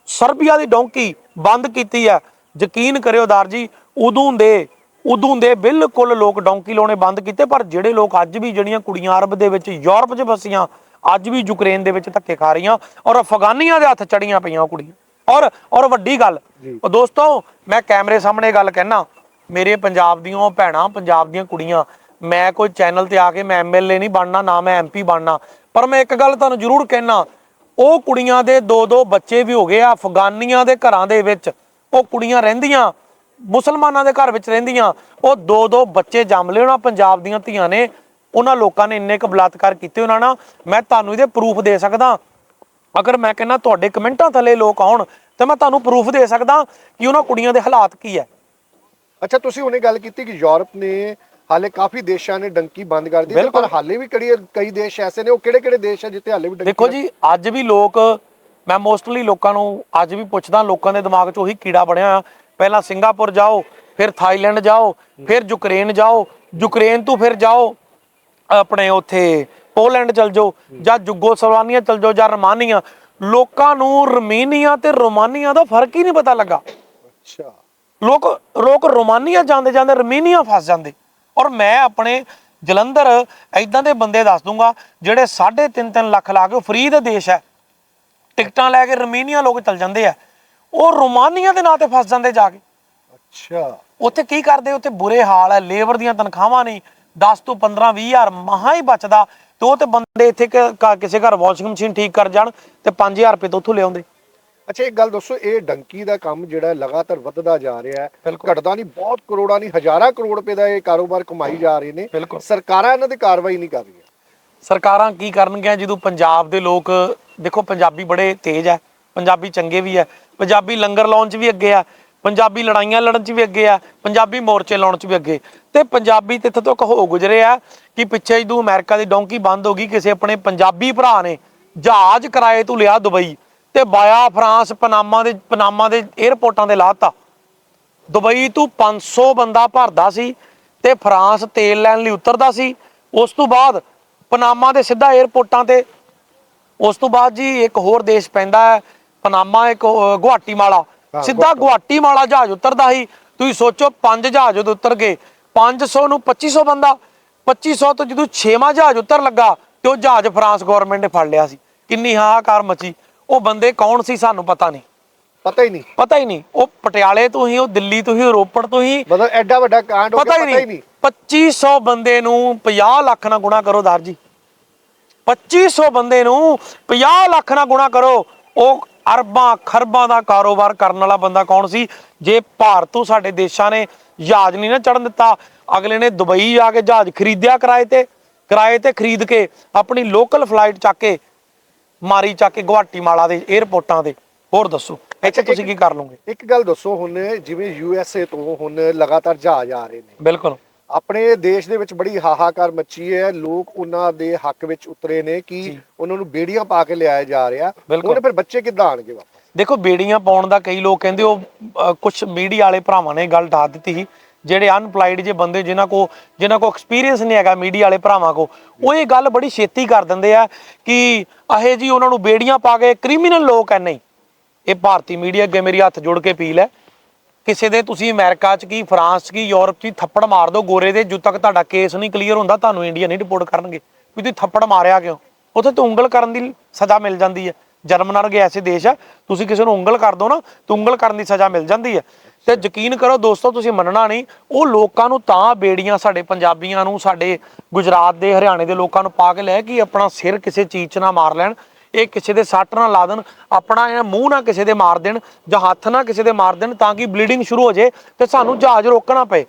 ਸਰਬੀਆ ਦੀ ਡੌਂਕੀ ਬੰਦ ਕੀਤੀ ਹੈ ਯਕੀਨ ਕਰਿਓ ਦਾਰ ਜੀ ਉਦੋਂ ਦੇ ਉਦੋਂ ਦੇ ਬਿਲਕੁਲ ਲੋਕ ਡੌਂਕੀ ਲਾਉਣੇ ਬੰਦ ਕੀਤੇ ਪਰ ਜਿਹੜੇ ਲੋਕ ਅੱਜ ਵੀ ਜਿਹੜੀਆਂ ਕੁੜੀਆਂ ਅਰਬ ਦੇ ਵਿੱਚ ਯੂਰਪ 'ਚ ਵਸੀਆਂ ਅੱਜ ਵੀ ਯੂਕਰੇਨ ਦੇ ਵਿੱਚ ਧੱਕੇ ਖਾ ਰਹੀਆਂ ਔਰ ਅਫਗਾਨੀਆਂ ਦੇ ਹੱਥ ਚੜੀਆਂ ਪਈਆਂ ਉਹ ਕੁੜੀਆਂ। ਔਰ ਔਰ ਵੱਡੀ ਗੱਲ ਉਹ ਦੋਸਤੋ ਮੈਂ ਕੈਮਰੇ ਸਾਹਮਣੇ ਗੱਲ ਕਹਿਣਾ ਮੇਰੇ ਪੰਜਾਬ ਦੀਆਂ ਭੈਣਾਂ ਪੰਜਾਬ ਦੀਆਂ ਕੁੜੀਆਂ ਮੈਂ ਕੋਈ ਚੈਨਲ ਤੇ ਆ ਕੇ ਮੈਂ ਐਮਐਲਏ ਨਹੀਂ ਬਣਨਾ ਨਾ ਮੈਂ ਐਮਪੀ ਬਣਨਾ ਪਰ ਮੈਂ ਇੱਕ ਗੱਲ ਤੁਹਾਨੂੰ ਜ਼ਰੂਰ ਕਹਿਣਾ ਉਹ ਕੁੜੀਆਂ ਦੇ ਦੋ ਦੋ ਬੱਚੇ ਵੀ ਹੋ ਗਏ ਆ ਅਫਗਾਨੀਆਂ ਦੇ ਘਰਾਂ ਦੇ ਵਿੱਚ ਉਹ ਕੁੜੀਆਂ ਰਹਿੰਦੀਆਂ ਮੁਸਲਮਾਨਾਂ ਦੇ ਘਰ ਵਿੱਚ ਰਹਿੰਦੀਆਂ। ਉਹ ਦੋ ਦੋ ਬੱਚੇ ਜੰਮ ਲਏ ਉਹਨਾਂ ਪੰਜਾਬ ਦੀਆਂ ਧੀਆਂ ਨੇ। ਉਹਨਾਂ ਲੋਕਾਂ ਨੇ ਇੰਨੇ ਕੁ ਬਲਾਤਕਾਰ ਕੀਤੇ ਉਹਨਾਂ ਨਾਲ। ਮੈਂ ਤੁਹਾਨੂੰ ਇਹਦੇ ਪ੍ਰੂਫ ਦੇ ਸਕਦਾ। ਅਗਰ ਮੈਂ ਕਹਿੰਦਾ ਤੁਹਾਡੇ ਕਮੈਂਟਾਂ ਥੱਲੇ ਲੋਕ ਆਉਣ ਤੇ ਮੈਂ ਤੁਹਾਨੂੰ ਪ੍ਰੂਫ ਦੇ ਸਕਦਾ ਕਿ ਉਹਨਾਂ ਕੁੜੀਆਂ ਦੇ ਹਾਲਾਤ ਕੀ ਹੈ। ਅੱਛਾ ਤੁਸੀਂ ਹੁਣੇ ਗੱਲ ਕੀਤੀ ਕਿ ਯੂਰਪ ਨੇ ਹਾਲੇ ਕਾਫੀ ਦੇਸ਼ਾਂ ਨੇ ਡੰਕੀ ਬੰਦ ਕਰ ਦਿੱਤੀ। ਪਰ ਹਾਲੇ ਵੀ ਕਈ ਕਈ ਦੇਸ਼ ਐਸੇ ਨੇ ਉਹ ਕਿਹੜੇ ਕਿਹੜੇ ਦੇਸ਼ ਆ ਜਿੱਥੇ ਹਾਲੇ ਵੀ ਡੰਕੀ ਦੇਖੋ ਜੀ ਅੱਜ ਵੀ ਲੋਕ ਮੈਂ ਮੋਸਟਲੀ ਲੋਕਾਂ ਨੂੰ ਅੱਜ ਵੀ ਪੁੱਛਦਾ ਲੋਕਾਂ ਦੇ ਦਿਮਾਗ 'ਚ ਉਹੀ ਕੀੜਾ ਬਣਿਆ ਆ ਪਹਿਲਾਂ ਸਿੰਗਾਪੁਰ ਜਾਓ ਫਿਰ ਥਾਈਲੈਂਡ ਜਾਓ ਫਿਰ ਯੂਕਰੇਨ ਜਾਓ। ਯੂਕਰੇਨ ਤੋਂ ਫਿਰ ਜਾਓ ਆਪਣੇ ਉੱਥੇ ਪੋਲੈਂਡ ਚਲ ਜਾਓ ਜਾਂ ਯੂਗੋਸਲਾਵੀਆ ਚਲ ਜਾਓ ਜਾਂ ਰਮਾਨੀਆ। ਲੋਕਾਂ ਨੂੰ ਰਮੀਨੀਆ ਤੇ ਰੋਮਾਨੀਆ ਦਾ ਫ਼ਰਕ ਹੀ ਨਹੀਂ ਪਤਾ ਲੱਗਾ। ਅੱਛਾ। ਲੋਕ ਲੋਕ ਰੋਮਾਨੀਆ ਜਾਂਦੇ ਜਾਂਦੇ ਰਮੀਨੀਆ ਫਸ ਜਾਂਦੇ। ਔਰ ਮੈਂ ਆਪਣੇ ਜਲੰਧਰ ਐਦਾਂ ਦੇ ਬੰਦੇ ਦੱਸ ਦੂੰਗਾ ਜਿਹੜੇ 3.5 ਲੱਖ ਲਾ ਕੇ ਫ੍ਰੀ ਦਾ ਦੇਸ਼ ਹੈ। ਟਿਕਟਾਂ ਲੈ ਕੇ ਰਮੀਨੀਆ ਲੋਕ ਚਲ ਜਾਂਦੇ ਆ। ਉਹ ਰੋਮਾਨੀਆ ਦੇ ਨਾਂ ਤੇ ਫਸ ਜਾਂਦੇ ਜਾ ਕੇ। ਅੱਛਾ। ਉੱਥੇ ਕੀ ਕਰਦੇ? ਉੱਥੇ ਬੁਰੇ ਹਾਲ ਹੈ ਲੇਬਰ ਦੀਆਂ ਤਨਖਾਹਾਂ ਨਹੀਂ। 10 ਤੋਂ 15 20 ਹਜ਼ਾਰ ਮਹਾ ਹੀ ਬਚਦਾ। ਤੇ ਉਹ ਤੇ ਬੰਦੇ ਇੱਥੇ ਕਿਸੇ ਘਰ ਵਾਸ਼ਿੰਗ ਮਸ਼ੀਨ ਠੀਕ ਕਰ ਜਾਣ ਤੇ 5000 ਰੁਪਏ ਤੋਂ ਉੱਥੋਂ ਲਿਆਉਂਦੇ। ਅੱਛਾ ਇੱਕ ਗੱਲ ਦੱਸੋ ਇਹ ਡੰਕੀ ਦਾ ਕੰਮ ਜਿਹੜਾ ਲਗਾਤਾਰ ਵੱਧਦਾ ਜਾ ਰਿਹਾ ਹੈ। ਘਟਦਾ ਨਹੀਂ ਬਹੁਤ ਕਰੋੜਾਂ ਨਹੀਂ ਹਜ਼ਾਰਾਂ ਕਰੋੜ ਰੁਪਏ ਦਾ ਇਹ ਕਾਰੋਬਾਰ ਕਮਾਈ ਜਾ ਰਹੇ ਨੇ। ਸਰਕਾਰਾਂ ਇਹਨਾਂ ਤੇ ਕਾਰਵਾਈ ਨਹੀਂ ਕਰ ਰਹੀਆਂ। ਸਰਕਾਰਾਂ ਕੀ ਕਰਨਗੀਆਂ? ਜਦੋਂ ਪੰਜਾਬ ਦੇ ਲੋਕ ਦੇਖੋ ਪੰਜਾਬੀ ਬੜੇ ਤੇਜ਼ ਹੈ। ਪੰਜਾਬੀ ਚੰਗੇ ਵੀ ਹੈ ਪੰਜਾਬੀ ਲੰਗਰ ਲਾਉਣ 'ਚ ਵੀ ਅੱਗੇ ਆ, ਪੰਜਾਬੀ ਲੜਾਈਆਂ ਲੜਨ 'ਚ ਵੀ ਅੱਗੇ ਆ, ਪੰਜਾਬੀ ਮੋਰਚੇ ਲਾਉਣ 'ਚ ਵੀ ਅੱਗੇ। ਤੇ ਪੰਜਾਬੀ ਤੇ ਇੱਥੇ ਤੱਕ ਹੋ ਗੁਜਰੇ ਆ ਕਿ ਪਿੱਛੇ ਜਦੋਂ ਅਮਰੀਕਾ ਦੀ ਡੌਂਕੀ ਬੰਦ ਹੋ ਗਈ, ਕਿਸੇ ਆਪਣੇ ਪੰਜਾਬੀ ਭਰਾ ਨੇ ਜਹਾਜ਼ ਕਿਰਾਏ ਤੋਂ ਲਿਆ ਦੁਬਈ ਤੇ ਬਾਇਆ ਫਰਾਂਸ ਪਨਾਮਾ ਦੇ ਪਨਾਮਾ ਦੇ 에ਅਰਪੋਰਟਾਂ ਦੇ ਲਾਤਾ। ਦੁਬਈ ਤੋਂ 500 ਬੰਦਾ ਭਰਦਾ ਸੀ ਤੇ ਫਰਾਂਸ ਤੇਲ ਲੈਣ ਲਈ ਉਤਰਦਾ ਸੀ। ਉਸ ਤੋਂ ਬਾਅਦ ਪਨਾਮਾ ਦੇ ਸਿੱਧਾ 에ਅਰਪੋਰਟਾਂ ਤੇ, ਉਸ ਤੋਂ ਬਾਅਦ ਜੀ ਇੱਕ ਹੋਰ ਦੇਸ਼ ਪੈਂਦਾ ਹੈ ਪਨਾਮਾ ਇੱਕ ਗੁਹਾਟੀ ਮਾਲਾ। ਸਿੱਧਾ ਗੁਹਾਟੀ। ਮਾਲਾ ਜਹਾਜ਼ ਉਤਰਦਾ ਸੀ। ਤੁਸੀਂ ਸੋਚੋ ਪੰਜ ਜਹਾਜ਼ ਉਦੋਂ ਉਤਰ ਗਏ। 500 ਨੂੰ 2500 ਬੰਦਾ। 2500 ਤੋਂ ਜਦੋਂ 6ਵਾਂ ਜਹਾਜ਼ ਉਤਰ ਲੱਗਾ ਤੇ ਉਹ ਜਹਾਜ਼ ਫਰਾਂਸ ਗਵਰਨਮੈਂਟ ਨੇ ਫੜ ਲਿਆ ਸੀ। ਕਿੰਨੀ ਹਾਹਾਕਾਰ ਮਚੀ। ਉਹ ਬੰਦੇ ਕੌਣ ਸੀ ਸਾਨੂੰ ਪਤਾ ਨਹੀਂ। ਪਤਾ ਹੀ ਨਹੀਂ। ਪਤਾ ਹੀ ਨਹੀਂ। ਉਹ ਪਟਿਆਲੇ ਤੋਂ ਹੀ ਉਹ ਦਿੱਲੀ ਤੋਂ ਹੀ ਰੋਪੜ ਤੋਂ ਹੀ। ਮਤਲਬ ਐਡਾ ਵੱਡਾ ਕਾਂਡ ਹੋ ਪਤਾ ਗਿਆ ਹੀ ਨਹੀਂ। 2500 ਬੰਦੇ ਨੂੰ 50 ਲੱਖ ਨਾਲ ਗੁਣਾ ਕਰੋ ਦਰ ਜੀ। 2500 ਬੰਦੇ ਨੂੰ 50 ਲੱਖ ਨਾਲ ਗੁਣਾ ਕਰੋ। ਉਹ ਅਰਬਾਂ ਖਰਬਾਂ ਦਾ ਕਾਰੋਬਾਰ ਕਰਨ ਵਾਲਾ ਬੰਦਾ ਕੌਣ ਸੀ? ਜੇ ਭਾਰਤ ਤੋਂ ਸਾਡੇ ਦੇਸ਼ਾਂ ਨੇ ਜਹਾਜ਼ ਨਹੀਂ ਨਾ ਚੜਨ ਦਿੱਤਾ ਅਗਲੇ ਨੇ ਦੁਬਈ ਜਾ ਕੇ ਜਹਾਜ਼ ਖਰੀਦਿਆ ਕਿਰਾਏ ਤੇ ਕਿਰਾਏ ਤੇ ਖਰੀਦ ਕੇ ਆਪਣੀ ਲੋਕਲ ਫਲਾਈਟ ਚੱਕ ਕੇ ਮਾਰੀ ਚੱਕ ਕੇ ਗੁਹਾਟੀ ਮਾਲਾ ਦੇ 에ਅਰਪੋਰਟਾਂ ਤੇ ਹੋਰ ਦੱਸੋ ਇੱਥੇ ਤੁਸੀਂ ਕੀ ਕਰ ਲਓਗੇ? ਇੱਕ ਗੱਲ ਦੱਸੋ ਹੁਣ ਜਿਵੇਂ ਯੂ ਐਸ ਏ ਤੋਂ ਹੁਣ ਲਗਾਤਾਰ ਜਹਾਜ਼ ਆ ਰਹੇ ਨੇ। ਬਿਲਕੁਲ। ਆਪਣੇ ਦੇਸ਼ ਦੇ ਵਿੱਚ ਬੜੀ ਹਾਹਾਕਾਰ ਮੱਚੀ ਹੈ। ਲੋਕ ਉਹਨਾਂ ਦੇ ਹੱਕ ਵਿੱਚ ਉਤਰੇ ਨੇ ਕਿ ਉਹਨਾਂ ਨੂੰ ਬੇੜੀਆਂ ਪਾ ਕੇ ਲਿਆਇਆ ਜਾ ਰਿਹਾ। ਹੁਣ ਫਿਰ ਬੱਚੇ ਕਿੱਦਾਂ ਆਣਗੇ ਵਾਪਸ ਦੇਖੋ ਬੇੜੀਆਂ ਪਾਉਣ ਦਾ ਕਈ ਲੋਕ ਕਹਿੰਦੇ ਉਹ ਕੁਝ ਮੀਡੀਆ ਵਾਲੇ ਭਰਾਵਾਂ ਨੇ ਗੱਲ ਢਾ ਦਿੱਤੀ ਸੀ। ਜਿਹੜੇ ਅਨਪਲਾਈਡ ਜੇ ਬੰਦੇ ਜਿਨ੍ਹਾਂ ਕੋ ਜਿਨ੍ਹਾਂ ਕੋ ਐਕਸਪੀਰੀਅੰਸ ਨਹੀਂ ਹੈਗਾ ਮੀਡੀਆ ਵਾਲੇ ਭਰਾਵਾਂ ਕੋ ਉਹ ਇਹ ਗੱਲ ਬੜੀ ਛੇਤੀ ਕਰ ਦਿੰਦੇ ਆ ਕਿ ਅਹੇ ਜੀ ਉਹਨਾਂ ਨੂੰ ਬੇੜੀਆਂ ਪਾ ਕੇ ਕ੍ਰਿਮੀਨਲ ਲੋਕ ਐ। ਨਹੀਂ ਇਹ ਭਾਰਤੀ ਮੀਡੀਆ ਅੱਗੇ ਮੇਰੀ ਹੱਥ ਜੋੜ ਕੇ ਅਪੀਲ ਹੈ। ਕਿਸੇ ਦੇ ਤੁਸੀਂ ਅਮਰੀਕਾ 'ਚ ਕੀ, ਫਰਾਂਸ 'ਚ ਕੀ, ਯੂਰਪ 'ਚ ਥੱਪੜ ਮਾਰ ਦੋ, ਗੋਰੇ ਦੇ, ਜਦੋਂ ਤੱਕ ਤੁਹਾਡਾ ਕੇਸ ਨਹੀਂ ਕਲੀਅਰ ਹੁੰਦਾ, ਤੁਹਾਨੂੰ ਇੰਡੀਆ ਨਹੀਂ ਰਿਪੋਰਟ ਕਰਨਗੇ। ਵੀ ਤੁਸੀਂ ਥੱਪੜ ਮਾਰਿਆ ਕਿਉਂ? ਉੱਥੇ ਤਾਂ ਉਂਗਲ ਕਰਨ ਦੀ ਸਜ਼ਾ ਮਿਲ ਜਾਂਦੀ ਹੈ। ਜਰਮਨ ਵਰਗੇ ਐਸੇ ਦੇਸ਼ ਆ, ਤੁਸੀਂ ਕਿਸੇ ਨੂੰ ਉਂਗਲ ਕਰ ਦੋ ਨਾ, ਤਾਂ ਉਂਗਲ ਕਰਨ ਦੀ ਸਜ਼ਾ ਮਿਲ ਜਾਂਦੀ ਹੈ। ਤੇ ਯਕੀਨ ਕਰੋ ਦੋਸਤੋ, ਤੁਸੀਂ ਮੰਨਣਾ ਨਹੀਂ, ਉਹ ਲੋਕਾਂ ਨੂੰ ਤਾਂ ਬੇੜੀਆਂ ਸਾਡੇ ਪੰਜਾਬੀਆਂ ਨੂੰ, ਸਾਡੇ ਗੁਜਰਾਤ ਦੇ, ਹਰਿਆਣੇ ਦੇ ਲੋਕਾਂ ਨੂੰ ਪਾ ਕੇ ਲੈ ਕਿ ਆਪਣਾ ਸਿਰ ਕਿਸੇ ਚੀਜ਼ 'ਚ ਨਾ ਮਾਰ ਲੈਣ। ਇਹ ਕਿਸੇ ਦੇ ਸੱਟ ਨਾ ਲਾ ਦੇਣ ਆਪਣਾ ਇਹ ਮੂੰਹ ਨਾ ਕਿਸੇ ਦੇ ਮਾਰ ਦੇਣ ਜਾਂ ਹੱਥ ਨਾ ਕਿਸੇ ਦੇ ਮਾਰ ਦੇਣ ਤਾਂ ਕਿ ਬਲੀਡਿੰਗ ਸ਼ੁਰੂ ਹੋ ਜੇ ਤੇ ਸਾਨੂੰ ਜਹਾਜ਼ ਰੋਕਣਾ ਪਏ।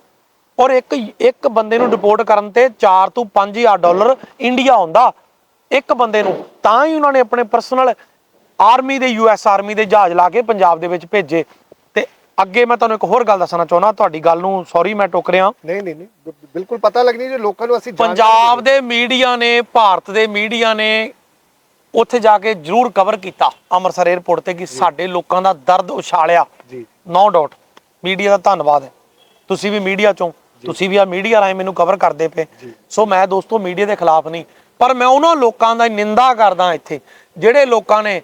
ਔਰ ਇੱਕ ਇੱਕ ਬੰਦੇ ਨੂੰ ਡਿਪੋਰਟ ਕਰਨ ਤੇ 4 ਤੋਂ 5000 ਡਾਲਰ ਇੰਡੀਆ ਆਉਂਦਾ ਇੱਕ ਬੰਦੇ ਨੂੰ। ਤਾਂ ਹੀ ਉਹਨਾਂ ਨੇ ਆਪਣੇ ਪਰਸਨਲ ਆਰਮੀ ਦੇ ਯੂਐਸ ਆਰਮੀ ਦੇ ਜਹਾਜ਼ ਲਾ ਕੇ ਪੰਜਾਬ ਦੇ ਵਿੱਚ ਭੇਜੇ। ਤੇ ਅੱਗੇ ਮੈਂ ਤੁਹਾਨੂੰ ਇੱਕ ਹੋਰ ਗੱਲ ਦੱਸਣਾ ਚਾਹੁੰਦਾ ਤੁਹਾਡੀ ਗੱਲ ਨੂੰ ਸੌਰੀ ਮੈਂ ਟੋਕ ਰਿਹਾ। ਨਹੀਂ ਨਹੀਂ ਨਹੀਂ ਬਿਲਕੁਲ ਪਤਾ ਲੱਗਣੀ ਜੇ ਲੋਕਾਂ ਨੂੰ ਅਸੀਂ ਪੰਜਾਬ ਦੇ ਮੀਡੀਆ ਨੇ ਭਾਰਤ ਦੇ ਮੀਡੀਆ ਨੇ ਉੱਥੇ ਜਾ ਕੇ ਜ਼ਰੂਰ ਕਵਰ ਕੀਤਾ ਅੰਮ੍ਰਿਤਸਰ 에ਅਰਪੋਰਟ ਤੇ ਕਿ ਸਾਡੇ ਲੋਕਾਂ ਦਾ ਦਰਦ ਉਛਾਲਿਆ। ਜੀ। ਨੋ ਡਾਊਟ ਮੀਡੀਆ ਦਾ ਧੰਨਵਾਦ ਹੈ। ਤੁਸੀਂ ਵੀ ਮੀਡੀਆ ਚੋਂ ਤੁਸੀਂ ਵੀ ਆ ਮੀਡੀਆ ਰਾਹੀਂ ਮੈਨੂੰ ਕਵਰ ਕਰਦੇ ਪਏ। ਸੋ ਮੈਂ ਦੋਸਤੋ ਮੀਡੀਆ ਦੇ ਖਿਲਾਫ ਨਹੀਂ ਪਰ ਮੈਂ ਉਹਨਾਂ ਲੋਕਾਂ ਦਾ ਨਿੰਦਾ ਕਰਦਾ ਇੱਥੇ ਜਿਹੜੇ ਲੋਕਾਂ ਨੇ